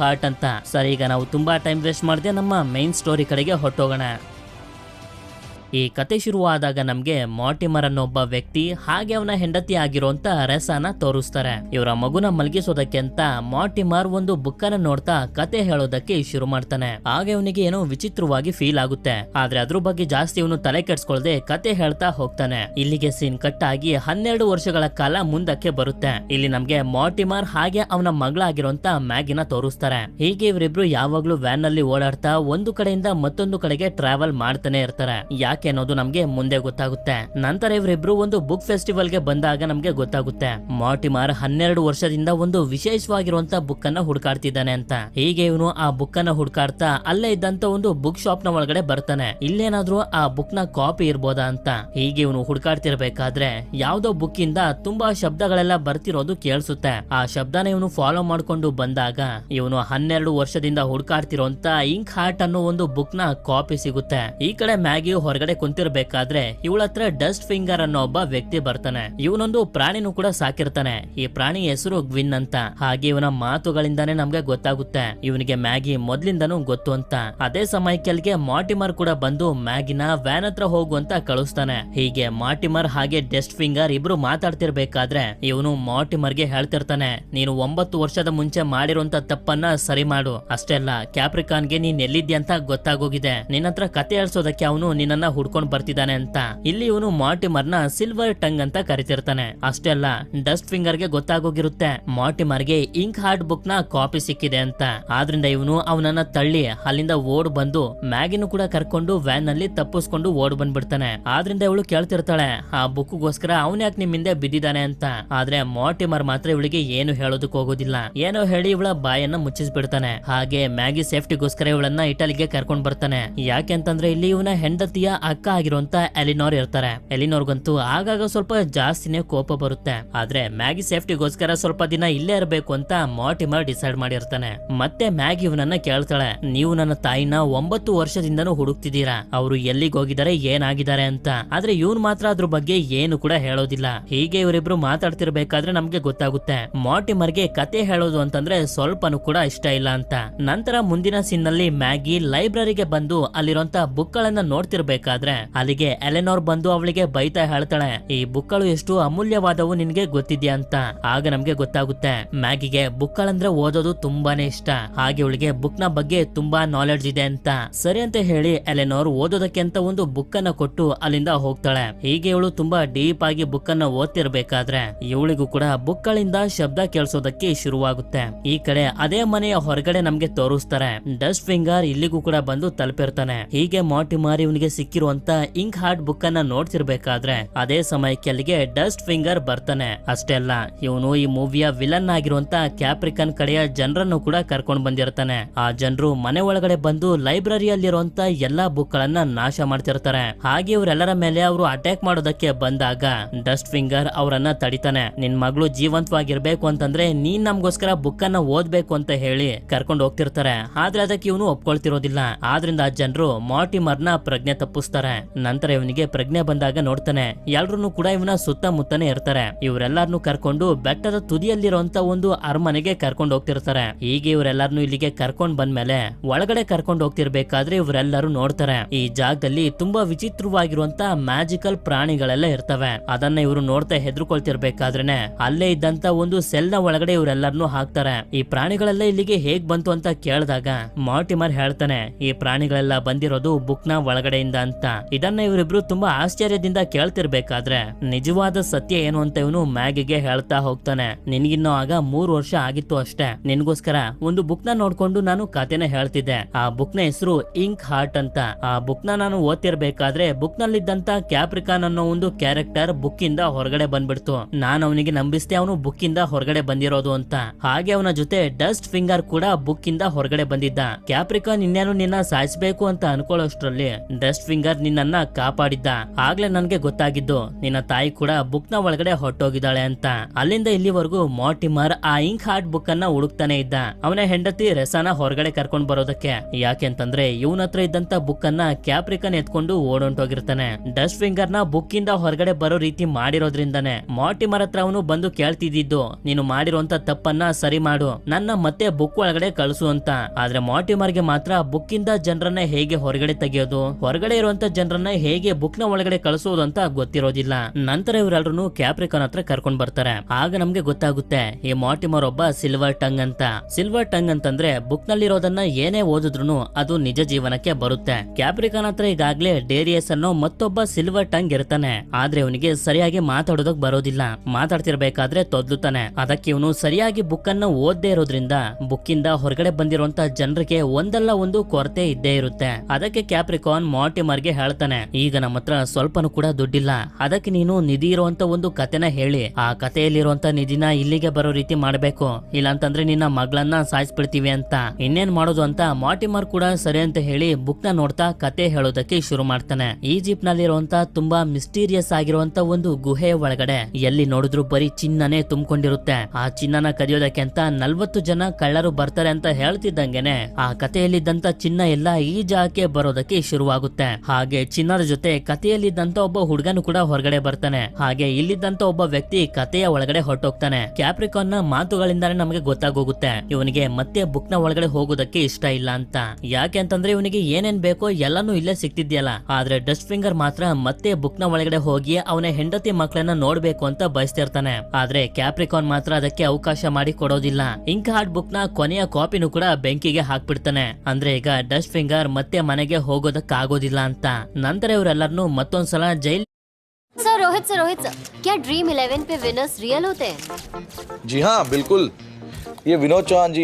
Heart ಅಂತ. ಸರಿ ಈಗ ನಾವು ತುಂಬಾ ಟೈಮ್ ವೇಸ್ಟ್ ಮಾಡದೆ ನಮ್ಮ ಮೈನ್ ಸ್ಟೋರಿ ಕಡೆಗೆ ಹೊಟ್ಟೋಗೋಣ ಈ ಕತೆ ಶುರುವಾದಾಗ ನಮ್ಗೆ ಮಾರ್ಟಿಮರ್ ಅನ್ನೋ ಒಬ್ಬ ವ್ಯಕ್ತಿ ಹಾಗೆ ಅವನ ಹೆಂಡತಿ ಆಗಿರುವಂತ ರೆಸಾನ ತೋರಿಸ್ತಾರೆ. ಇವರ ಮಗುನ ಮಲಗಿಸೋದಕ್ಕೆ ಅಂತ ಮಾರ್ಟಿಮರ್ ಒಂದು ಬುಕ್ಕನ್ನ ನೋಡ್ತಾ ಕತೆ ಹೇಳೋದಕ್ಕೆ ಶುರು ಮಾಡ್ತಾನೆ. ಹಾಗೆ ಅವನಿಗೆ ಏನೋ ವಿಚಿತ್ರವಾಗಿ ಫೀಲ್ ಆಗುತ್ತೆ. ಆದ್ರೆ ಅದ್ರ ಬಗ್ಗೆ ಜಾಸ್ತಿ ಇವನು ತಲೆ ಕೆಡ್ಸ್ಕೊಳ್ದೆ ಕತೆ ಹೇಳ್ತಾ ಹೋಗ್ತಾನೆ. ಇಲ್ಲಿಗೆ ಸೀನ್ ಕಟ್ ಆಗಿ ಹನ್ನೆರಡು ವರ್ಷಗಳ ಕಾಲ ಮುಂದಕ್ಕೆ ಬರುತ್ತೆ. ಇಲ್ಲಿ ನಮ್ಗೆ ಮಾರ್ಟಿಮರ್ ಹಾಗೆ ಅವನ ಮಗಳಾಗಿರುವಂತ ಮ್ಯಾಗಿನ ತೋರಿಸ್ತಾರೆ. ಹೀಗೆ ಇವರಿಬ್ರು ಯಾವಾಗ್ಲೂ ವ್ಯಾನ್ನಲ್ಲಿ ಓಡಾಡ್ತಾ ಒಂದು ಕಡೆಯಿಂದ ಮತ್ತೊಂದು ಕಡೆಗೆ ಟ್ರಾವೆಲ್ ಮಾಡ್ತಾನೆ ಇರ್ತಾರೆ. ಯಾಕೆ ಅನ್ನೋದು ನಮ್ಗೆ ಮುಂದೆ ಗೊತ್ತಾಗುತ್ತೆ. ನಂತರ ಇವರಿಬ್ರು ಒಂದು ಬುಕ್ ಫೆಸ್ಟಿವಲ್ಗೆ ಬಂದಾಗ ನಮ್ಗೆ ಗೊತ್ತಾಗುತ್ತೆ. ಮಾರ್ಟಿಮಾರ್ ಹನ್ನೆರಡು ವರ್ಷದಿಂದ ಒಂದು ವಿಶೇಷವಾಗಿರುವಂತ ಬುಕ್ ಅನ್ನ ಹುಡುಕಾಡ್ತಿದ್ದಾನೆ ಅಂತ. ಹೀಗೆ ಇವನು ಆ ಬುಕ್ ಅನ್ನ ಹುಡುಕಾಡ್ತಾ ಅಲ್ಲೇ ಇದ್ದಂತ ಒಂದು ಬುಕ್ ಶಾಪ್ನ ಒಳಗಡೆ ಬರ್ತಾನೆ. ಇಲ್ಲೇನಾದ್ರೂ ಆ ಬುಕ್ನ ಕಾಪಿ ಇರ್ಬೋದಾ ಅಂತ. ಹೀಗೆ ಇವನು ಹುಡುಕಾಡ್ತಿರ್ಬೇಕಾದ್ರೆ ಯಾವ್ದೋ ಬುಕ್ ಇಂದ ತುಂಬಾ ಶಬ್ದಗಳೆಲ್ಲ ಬರ್ತಿರೋದು ಕೇಳಿಸುತ್ತೆ. ಆ ಶಬ್ದನ ಇವನು ಫಾಲೋ ಮಾಡ್ಕೊಂಡು ಬಂದಾಗ ಇವನು ಹನ್ನೆರಡು ವರ್ಷದಿಂದ ಹುಡುಕಾಡ್ತಿರೋಂತ ಇಂಕ್ ಹಾರ್ಟ್ ಅನ್ನೋ ಒಂದು ಬುಕ್ನ ಕಾಪಿ ಸಿಗುತ್ತೆ. ಈ ಕಡೆ ಮ್ಯಾಗಿ ಹೊರಗಡೆ ಕುಂತಿರ್ಬೇಕಾದ್ರೆ ಇವಳ ಹತ್ರ ಡಸ್ಟ್ ಫಿಂಗರ್ ಅನ್ನೋ ಒಬ್ಬ ವ್ಯಕ್ತಿ ಬರ್ತಾನೆ. ಇವನೊಂದು ಪ್ರಾಣಿನೂ ಕೂಡ ಸಾಕಿರ್ತಾನೆ. ಈ ಪ್ರಾಣಿ ಹೆಸರು ಗ್ವಿನ್ ಅಂತ. ಹಾಗೆ ಇವನ ಮಾತುಗಳಿಂದಾನೆ ನಮ್ಗೆ ಗೊತ್ತಾಗುತ್ತೆ. ಇವನಿಗೆ ಮ್ಯಾಗಿ ಮೊದ್ಲಿಂದನೂ ಗೊತ್ತು ಅಂತ. ಅದೇ ಸಮಯಕ್ಕೆ ಅಲ್ಲಿಗೆ ಮಾರ್ಟಿಮರ್ ಕೂಡ ಬಂದು ಮ್ಯಾಗಿನ ವ್ಯಾನ್ ಹತ್ರ ಹೋಗು ಅಂತ ಕಳಿಸ್ತಾನೆ. ಹೀಗೆ ಮಾರ್ಟಿಮರ್ ಹಾಗೆ ಡಸ್ಟ್ ಫಿಂಗರ್ ಇಬ್ರು ಮಾತಾಡ್ತಿರ್ಬೇಕಾದ್ರೆ ಇವನು ಮಾರ್ಟಿಮರ್ಗೆ ಹೇಳ್ತಿರ್ತಾನೆ, ನೀನು ಒಂಬತ್ತು ವರ್ಷದ ಮುಂಚೆ ಮಾಡಿರುವಂತ ತಪ್ಪನ್ನ ಸರಿ ಮಾಡು. ಅಷ್ಟೇ ಅಲ್ಲ, ಕ್ಯಾಪ್ರಿಕಾನ್ಗೆ ನೀನ್ ಎಲ್ಲಿದ್ಯಾ ಅಂತ ಗೊತ್ತಾಗೋಗಿದೆ. ನಿನ್ನ ಹತ್ರ ಕತೆ ಹೇಳ್ಸೋದಕ್ಕೆ ಅವನು ನಿನ್ನನ್ನ ಹುಡ್ಕೊಂಡ್ ಬರ್ತಿದ್ದಾನೆ ಅಂತ. ಇಲ್ಲಿ ಇವನು ಮಾರ್ಟಿಮರ್ನ ಸಿಲ್ವರ್ ಟಂಗ್ ಅಂತ ಕರಿತಿರ್ತಾನೆ. ಅಷ್ಟೇ ಅಲ್ಲ, ಡಸ್ಟ್ ಫಿಂಗರ್ಗೆ ಗೊತ್ತಾಗೋಗಿರುತ್ತೆ. ಮಾರ್ಟಿಮರ್ಗೆ ಇಂಕ್ ಹಾರ್ಟ್ ಬುಕ್ನ ಕಾಪಿ ಸಿಕ್ಕಿದೆ ಅಂತ. ಆದ್ರಿಂದ ಇವನು ಅವನನ್ನ ತಳ್ಳಿ, ಅಲ್ಲಿಂದ ಓಡ್ ಬಂದು ಮ್ಯಾಗಿನೂ ಕೂಡ ಕರ್ಕೊಂಡು ವ್ಯಾನ್ನಲ್ಲಿ ತಪ್ಪಿಸ್ಕೊಂಡು ಓಡ್ ಬಂದ್ಬಿಡ್ತಾನೆ. ಆದ್ರಿಂದ ಇವಳು ಕೇಳ್ತಿರ್ತಾಳೆ, ಆ ಬುಕ್ಗೋಸ್ಕರ ಅವನ್ ಯಾಕೆ ನಿಮ್ ಹಿಂದೆ ಬಿದ್ದಿದ್ದಾನೆ ಅಂತ. ಆದ್ರೆ ಮಾರ್ಟಿಮರ್ ಮಾತ್ರ ಇವಳಿಗೆ ಏನು ಹೇಳೋದಕ್ಕೆ ಹೋಗೋದಿಲ್ಲ. ಏನೋ ಹೇಳಿ ಇವಳ ಬಾಯನ್ನ ಮುಚ್ಚಿಸ್ಬಿಡ್ತಾನೆ. ಹಾಗೆ ಮ್ಯಾಗಿ ಸೇಫ್ಟಿಗೋಸ್ಕರ ಇವಳನ್ನ ಇಟಲಿಗೆ ಕರ್ಕೊಂಡ್ ಬರ್ತಾನೆ. ಯಾಕೆ ಅಂತಂದ್ರೆ ಇಲ್ಲಿ ಇವನ ಹೆಂಡತಿಯ ಅಕ್ಕ ಆಗಿರುವಂತ ಎಲಿನೋರ್ ಇರ್ತಾರೆ. ಎಲಿನೋರ್ಗಂತೂ ಆಗಾಗ ಸ್ವಲ್ಪ ಜಾಸ್ತಿನೇ ಕೋಪ ಬರುತ್ತೆ. ಆದ್ರೆ ಮ್ಯಾಗಿ ಸೇಫ್ಟಿಗೋಸ್ಕರ ಸ್ವಲ್ಪ ದಿನ ಇಲ್ಲೇ ಇರಬೇಕು ಅಂತ ಮಾರ್ಟಿಮರ್ ಡಿಸೈಡ್ ಮಾಡಿರ್ತಾನೆ. ಮತ್ತೆ ಮ್ಯಾಗಿ ಇವನನ್ನ ಕೇಳ್ತಾಳೆ, ನೀವು ನನ್ನ ತಾಯಿನ ಒಂಬತ್ತು ವರ್ಷದಿಂದನೂ ಹುಡುಕ್ತಿದ್ದೀರಾ? ಅವರು ಎಲ್ಲಿಗೆ ಹೋಗಿದ್ದಾರೆ, ಏನಾಗಿದ್ದಾರೆ ಅಂತ. ಆದ್ರೆ ಇವನ್ ಮಾತ್ರ ಅದ್ರ ಬಗ್ಗೆ ಏನು ಕೂಡ ಹೇಳೋದಿಲ್ಲ. ಹೀಗೆ ಇವರಿಬ್ರು ಮಾತಾಡ್ತಿರ್ಬೇಕಾದ್ರೆ ನಮ್ಗೆ ಗೊತ್ತಾಗುತ್ತೆ. ಮಾರ್ಟಿಮರ್ಗೆ ಕತೆ ಹೇಳೋದು ಅಂತಂದ್ರೆ ಸ್ವಲ್ಪನೂ ಕೂಡ ಇಷ್ಟ ಇಲ್ಲ ಅಂತ. ನಂತರ ಮುಂದಿನ ಸೀನ್ನಲ್ಲಿ ಮ್ಯಾಗಿ ಲೈಬ್ರರಿಗೆ ಬಂದು ಅಲ್ಲಿರುವಂತ ಬುಕ್ ಗಳನ್ನ ನೋಡ್ತಿರ್ಬೇಕಾದ್ರೆ ಅಲ್ಲಿಗೆ ಎಲೆನೋರ್ ಬಂದು ಅವಳಿಗೆ ಬೈತಾ ಹೇಳ್ತಾಳೆ, ಈ ಬುಕ್ಕಳು ಎಷ್ಟು ಅಮೂಲ್ಯವಾದವು ನಿನ್ಗೆ ಗೊತ್ತಿದ್ಯಾ ಅಂತ. ಆಗ ನಮ್ಗೆ ಗೊತ್ತಾಗುತ್ತೆ. ಮ್ಯಾಗಿಗೆ ಬುಕ್ಗಳಂದ್ರೆ ಓದೋದು ತುಂಬಾನೇ ಇಷ್ಟ. ಹಾಗೆ ಅವಳಿಗೆ ಬುಕ್ನ ಬಗ್ಗೆ ತುಂಬಾ ನಾಲೆಡ್ಜ್ ಇದೆ ಅಂತ. ಸರಿ ಅಂತ ಹೇಳಿ ಎಲೆನೋರ್ ಓದೋದಕ್ಕೆ ಅಂತ ಒಂದು ಬುಕ್ ಅನ್ನ ಕೊಟ್ಟು ಅಲ್ಲಿಂದ ಹೋಗ್ತಾಳೆ. ಹೀಗೆ ಇವಳು ತುಂಬಾ ಡೀಪ್ ಆಗಿ ಬುಕ್ ಅನ್ನ ಓದ್ತಿರ್ಬೇಕಾದ್ರೆ ಇವಳಿಗೂ ಕೂಡ ಬುಕ್ ಗಳಿಂದ ಶಬ್ದ ಕೇಳಿಸೋದಕ್ಕೆ ಶುರುವಾಗುತ್ತೆ. ಈ ಕಡೆ ಅದೇ ಮನೆಯ ಹೊರಗಡೆ ನಮ್ಗೆ ತೋರಿಸ್ತಾರೆ. ಡಸ್ಟ್ ಫಿಂಗರ್ ಇಲ್ಲಿಗೂ ಕೂಡ ಬಂದು ತಲುಪಿರ್ತಾನೆ. ಹೀಗೆ ಮಾರ್ಟಿಮಾರ್ ಇವನಿಗೆ ಸಿಕ್ಕಿರುವಂತ ಇಂಕ್ ಹಾರ್ಟ್ ಬುಕ್ ಅನ್ನ ನೋಡ್ತಿರ್ಬೇಕಾದ್ರೆ ಅದೇ ಸಮಯಕ್ಕೆ ಅಲ್ಲಿಗೆ ಡಸ್ಟ್ ಫಿಂಗರ್ ಬರ್ತಾನೆ. ಅಷ್ಟೇ ಅಲ್ಲ, ಇವನು ಈ ಮೂವಿಯ ವಿಲನ್ ಆಗಿರುವಂತ ಕ್ಯಾಪ್ರಿಕನ್ ಕಡೆಯ ಜನರನ್ನು ಕೂಡ ಕರ್ಕೊಂಡ್ ಬಂದಿರ್ತಾನೆ. ಆ ಜನರು ಮನೆ ಒಳಗಡೆ ಬಂದು ಲೈಬ್ರರಿಯಲ್ಲಿರುವಂತ ಎಲ್ಲಾ ಬುಕ್ ಗಳನ್ನ ನಾಶ ಮಾಡ್ತಿರ್ತಾರೆ. ಹಾಗೆ ಇವರೆಲ್ಲರ ಮೇಲೆ ಅವರು ಅಟ್ಯಾಕ್ ಮಾಡೋದಕ್ಕೆ ಬಂದಾಗ ಡಸ್ಟ್ ಫಿಂಗರ್ ಅವರನ್ನ ತಡಿತಾನೆ. ನಿನ್ ಮಗಳು ಜೀವಂತವಾಗಿರ್ಬೇಕು ಅಂತಂದ್ರೆ ನೀನ್ ನಮ್ಗೋಸ್ಕರ ಬುಕ್ ಅನ್ನ ಓದ್ಬೇಕು ಅಂತ ಹೇಳಿ ಕರ್ಕೊಂಡು ಹೋಗ್ತಿರ್ತಾರೆ. ಆದ್ರೆ ಅದಕ್ಕೆ ಇವನು ಒಪ್ಕೊಳ್ತಿರೋದಿಲ್ಲ. ಆದ್ರಿಂದ ಆ ಜನರು ನ ಪ್ರಜ್ಞೆ ತಪ್ಪಿಸ್ತಾರೆ ನಂತರ ಇವನಿಗೆ ಪ್ರಜ್ಞೆ ಬಂದಾಗ ನೋಡ್ತಾನೆ. ಎಲ್ರು ಕೂಡ ಇವನ ಸುತ್ತಮುತ್ತನೇ ಇರ್ತಾರೆ. ಇವರೆಲ್ಲಾರ್ನು ಕರ್ಕೊಂಡು ಬೆಟ್ಟದ ತುದಿಯಲ್ಲಿರುವಂತ ಒಂದು ಅರಮನೆಗೆ ಕರ್ಕೊಂಡು ಹೋಗ್ತಿರ್ತಾರೆ. ಹೀಗೆ ಇವರೆಲ್ಲಾರ್ನು ಇಲ್ಲಿಗೆ ಕರ್ಕೊಂಡ್ ಬಂದ್ಮೇಲೆ ಒಳಗಡೆ ಕರ್ಕೊಂಡು ಹೋಗ್ತಿರ್ಬೇಕಾದ್ರೆ ಇವರೆಲ್ಲರೂ ನೋಡ್ತಾರೆ. ಈ ಜಾಗದಲ್ಲಿ ತುಂಬಾ ವಿಚಿತ್ರವಾಗಿರುವಂತ ಮ್ಯಾಜಿಕಲ್ ಪ್ರಾಣಿಗಳೆಲ್ಲ ಇರ್ತವೆ. ಅದನ್ನ ಇವರು ನೋಡ್ತಾ ಹೆದರ್ಕೊಳ್ತಿರ್ಬೇಕಾದ್ರೇನೆ ಅಲ್ಲೇ ಇದ್ದಂತ ಒಂದು ಸೆಲ್ನ ಒಳಗಡೆ ಇವರೆಲ್ಲರನ್ನು ಹಾಕ್ತಾರೆ. ಈ ಪ್ರಾಣಿಗಳೆಲ್ಲ ಇಲ್ಲಿಗೆ ಹೇಗ್ ಬಂತು ಅಂತ ಕೇಳಿದಾಗ ಮಾರ್ಟಿಮರ್ ಹೇಳ್ತಾನೆ, ಈ ಪ್ರಾಣಿಗಳೆಲ್ಲ ಬಂದಿರೋದು ಬುಕ್ನ ಒಳಗಡೆಯಿಂದ ಅಂತ. ಇದನ್ನ ಇವರಿಬ್ರು ತುಂಬಾ ಆಶ್ಚರ್ಯದಿಂದ ಕೇಳ್ತಿರ್ಬೇಕಾದ್ರೆ, ನಿಜವಾದ ಸತ್ಯ ಏನು ಅಂತ ಇವನು ಮ್ಯಾಗಿಗೆ ಹೇಳ್ತಾ ಹೋಗ್ತಾನೆ. ನಿನ್ಗಿನ್ನೂ ಆಗ ಮೂರು ವರ್ಷ ಆಗಿತ್ತು ಅಷ್ಟೇ. ನಿನ್ಗೋಸ್ಕರ ಒಂದು ಬುಕ್ನ ನೋಡ್ಕೊಂಡು ನಾನು ಕತೆನ ಹೇಳ್ತಿದ್ದೆ. ಆ ಬುಕ್ನ ಹೆಸರು ಇಂಕ್ ಹಾರ್ಟ್ ಅಂತ. ಆ ಬುಕ್ನ ನಾನು ಓದ್ತಿರ್ಬೇಕಾದ್ರೆ ಬುಕ್ ನಲ್ಲಿದ್ದಂತ ಕ್ಯಾಪ್ರಿಕಾನ್ ಅನ್ನೋ ಒಂದು ಕ್ಯಾರೆಕ್ಟರ್ ಬುಕ್ ಇಂದ ಹೊರಗಡೆ ಬಂದ್ಬಿಡ್ತು. ನಾನು ಅವನಿಗೆ ನಂಬಿಸ್ತೆ ಅವನು ಬುಕ್ ಇಂದ ಹೊರಗಡೆ ಬಂದಿರೋದು ಅಂತ. ಹಾಗೆ ಅವನ ಜೊತೆ ಡಸ್ಟ್ ಫಿಂಗರ್ ಕೂಡ ಬುಕ್ ಇಂದ ಹೊರಗಡೆ ಬಂದಿದ್ದ. ಕ್ಯಾಪ್ರಿಕಾನ್ ಇನ್ನೇನು ನಿನ್ನ ಸಾಯಿಸಬೇಕು ಅಂತ ಅನ್ಕೊಳ್ಳೋಷ್ಟ್ರಲ್ಲಿ, ಡಸ್ಟ್ ಫಿಂಗರ್ ನಿನ್ನನ್ನ ಕಾಪಾಡಿದ್ದ. ಆಗ್ಲೇ ನನ್ಗೆ ಗೊತ್ತಾಗಿದ್ದು, ನಿನ್ನ ತಾಯಿ ಕೂಡ ಬುಕ್ನ ಒಳಗಡೆ ಹೊಟ್ಟೋಗಿದ್ದಾಳೆ ಅಂತ. ಅಲ್ಲಿಂದ ಇಲ್ಲಿವರೆಗೂ ಮಾಟಿಮರ್ ಆ ಇಂಕ್ ಹಾರ್ಟ್ ಬುಕ್ ಅನ್ನ ಹುಡುಕ್ತಾನೆ ಇದ್ದ. ಅವನ ಹೆಂಡತಿ ರೆಸಾನ ಹೊರಗಡೆ ಕರ್ಕೊಂಡ್ ಬರೋದಕ್ಕೆ. ಯಾಕೆಂತಂದ್ರೆ ಇವನ ಹತ್ರ ಇದ್ದಂತ ಬುಕ್ ಅನ್ನ ಕ್ಯಾಪ್ರಿಕನ್ ಎತ್ಕೊಂಡು ಓಡೊಂಟೋಗಿರ್ತಾನೆ. ಡಸ್ಟ್ ಫಿಂಗರ್ನ ಬುಕ್ ಇಂದ ಹೊರಗಡೆ ಬರೋ ರೀತಿ ಮಾಡಿರೋದ್ರಿಂದಾನೆ ಮಾಟಿಮರ್ ಹತ್ರ ಅವನು ಬಂದು ಕೇಳ್ತಿದ್ದಿದ್ದು, ನೀನು ಮಾಡಿರುವಂತ ತಪ್ಪನ್ನ ಸರಿ ಮಾಡು, ನನ್ನ ಮತ್ತೆ ಬುಕ್ ಒಳಗಡೆ ಕಳಿಸು ಅಂತ. ಆದ್ರೆ ಮಾಟಿಮರ್ಗೆ ಮಾತ್ರ ಬುಕ್ ಇಂದ ಜನರನ್ನ ಹೇಗೆ ಹೊರಗಡೆ ತೆಗೆಯೋದು? ಹೊರಗಡೆ ಇರುವಂತ ಜನರನ್ನ ಹೇಗೆ ಬುಕ್ನ ಒಳಗಡೆ ಕಳಿಸೋದು ಅಂತ ಗೊತ್ತಿರೋದಿಲ್ಲ. ನಂತರ ಇವರೆಲ್ಲರೂ ಕ್ಯಾಪ್ರಿಕಾನ್ ಹತ್ರ ಕರ್ಕೊಂಡ್ ಬರ್ತಾರೆ. ಆಗ ನಮ್ಗೆ ಗೊತ್ತಾಗುತ್ತೆ, ಈ ಮಾರ್ಟಿಮರ್ ಒಬ್ಬ ಸಿಲ್ವರ್ ಟಂಗ್ ಅಂತ. ಸಿಲ್ವರ್ ಟಂಗ್ ಅಂತಂದ್ರೆ ಬುಕ್ ನಲ್ಲಿರೋದನ್ನ ಏನೇ ಓದಿದ್ರು ಅದು ನಿಜ ಜೀವನಕ್ಕೆ ಬರುತ್ತೆ. ಕ್ಯಾಪ್ರಿಕಾನ್ ಹತ್ರ ಈಗಾಗ್ಲೇ ಡೇರಿಯಸ್ ಅನ್ನೋ ಮತ್ತೊಬ್ಬ ಸಿಲ್ವರ್ ಟಂಗ್ ಇರ್ತಾನೆ. ಆದ್ರೆ ಅವನಿಗೆ ಸರಿಯಾಗಿ ಮಾತಾಡೋದಕ್ ಬರೋದಿಲ್ಲ. ಮಾತಾಡ್ತಿರ್ಬೇಕಾದ್ರೆ ತೊದ್ಲುತ್ತಾನೆ ಅದಕ್ಕೆ ಇವನು ಸರಿಯಾಗಿ ಬುಕ್ ಅನ್ನ ಓದ್ದೇ ಇರೋದ್ರಿಂದ ಬುಕ್ ಇಂದ ಹೊರಗಡೆ ಬಂದಿರುವಂತ ಜನರಿಗೆ ಒಂದಲ್ಲ ಒಂದು ಕೊರತೆ ಇದ್ದೇ ಇರುತ್ತೆ. ಅದಕ್ಕೆ ಕ್ಯಾಪ್ರಿಕಾನ್ ಮಾರ್ಟಿಮರ್ಗೆ ಹೇಳ್ತಾನೆ. ಈಗ ನಮ್ಮ ಹತ್ರ ಸ್ವಲ್ಪನೂ ಕೂಡ ದುಡ್ಡಿಲ್ಲ. ಅದಕ್ಕೆ ನೀನು ನಿಧಿ ಇರುವಂತ ಒಂದು ಕತೆನ ಹೇಳಿ. ಆ ಕಥೆಯಲ್ಲಿರುವಂತ ನಿಧಿನ ಇಲ್ಲಿಗೆ ಬರೋ ರೀತಿ ಮಾಡ್ಬೇಕು. ಇಲ್ಲಾಂತಂದ್ರೆ ನಿನ್ನ ಮಗಳನ್ನ ಸಾಯಿಸ್ಬಿಡ್ತೀವಿ ಅಂತ. ಇನ್ನೇನ್ ಮಾಡೋದು ಅಂತ ಮಾರ್ಟಿಮರ್ ಕೂಡ ಸರಿ ಅಂತ ಹೇಳಿ ಬುಕ್ನ ನೋಡ್ತಾ ಕತೆ ಹೇಳೋದಕ್ಕೆ ಶುರು ಮಾಡ್ತಾನೆ. ಈಜಿಪ್ಟ್ ನಲ್ಲಿರುವಂತ ತುಂಬಾ ಮಿಸ್ಟೀರಿಯಸ್ ಆಗಿರುವಂತ ಒಂದು ಗುಹೆ ಒಳಗಡೆ ಎಲ್ಲಿ ನೋಡಿದ್ರು ಬರೀ ಚಿನ್ನನೇ ತುಂಬಿಕೊಂಡಿರುತ್ತೆ. ಆ ಚಿನ್ನನ ಕದಿಯೋದಕ್ಕೆ ಅಂತ ನಲ್ವತ್ತು ಜನ ಕಳ್ಳರು ಬರ್ತಾರೆ ಅಂತ ಹೇಳ್ತಿದ್ದಂಗೆನೆ ಆ ಕಥೆಯಲ್ಲಿದ್ದಂತ ಚಿನ್ನ ಎಲ್ಲ ಈ ಜಾಗಕ್ಕೆ ಬರೋದಕ್ಕೆ ಶುರುವಾಗುತ್ತೆ. ಹಾಗೆ ಚಿನ್ನದ ಜೊತೆ ಕಥೆಯಲ್ಲಿದ್ದಂತ ಒಬ್ಬ ಹುಡುಗನು ಕೂಡ ಹೊರಗಡೆ ಬರ್ತಾನೆ. ಹಾಗೆ ಇಲ್ಲಿದ್ದಂತ ಒಬ್ಬ ವ್ಯಕ್ತಿ ಕಥೆಯ ಒಳಗಡೆ ಹೊರಟೋಗ್ತಾನೆ. ಕ್ಯಾಪ್ರಿಕಾನ್ನ ಮಾತುಗಳಿಂದಾನೇ ನಮಗೆ ಗೊತ್ತಾಗೋಗುತ್ತೆ. ಇವನಿಗೆ ಮತ್ತೆ ಬುಕ್ನ ಒಳಗಡೆ ಹೋಗೋದಕ್ಕೆ ಇಷ್ಟ ಇಲ್ಲ ಅಂತ. ಯಾಕೆ ಅಂತಂದ್ರೆ ಇವನಿಗೆ ಏನೇನ್ ಬೇಕೋ ಎಲ್ಲಾನು ಇಲ್ಲೇ ಸಿಕ್ತಿದ್ಯಲ್ಲ. ಆದ್ರೆ ಡಸ್ಟ್ ಫಿಂಗರ್ ಮಾತ್ರ ಮತ್ತೆ ಬುಕ್ನ ಒಳಗಡೆ ಹೋಗಿ ಅವನ ಹೆಂಡತಿ ಮಕ್ಕಳನ್ನ ನೋಡ್ಬೇಕು ಅಂತ ಬಯಸ್ತಿರ್ತಾನೆ ಆದ್ರೆ ಕ್ಯಾಪ್ರಿಕಾನ್ ಮಾತ್ರ ಅದಕ್ಕೆ ಅವಕಾಶ ಮಾಡಿ ಕೊಡೋದಿಲ್ಲ. ಇಂಕ್ ಹಾರ್ಟ್ ಬುಕ್ನ ಕೊನೆಯ ಕಾಪಿನೂ ಕೂಡ ಬೆಂಕಿಗೆ ಹಾಕ್ಬಿಡ್ತಾನೆ. ಅಂದ್ರೆ ಈಗ ಡಸ್ಟ್ ಫಿಂಗರ್ ಮತ್ತೆ ಮನೆಗೆ ಹೋಗೋದಕ್ಕಾಗೋದಿಲ್ಲ ಅಂತ. ನಂತರ ಇವರೆಲ್ಲರನ್ನು ಮತ್ತೊಂದ್ಸಲ jail sir Rohit sir Rohit sir क्या ड्रीम इलेवन पे विनर्स रियल होते हैं जी हाँ बिल्कुल ये विनोद चौहान जी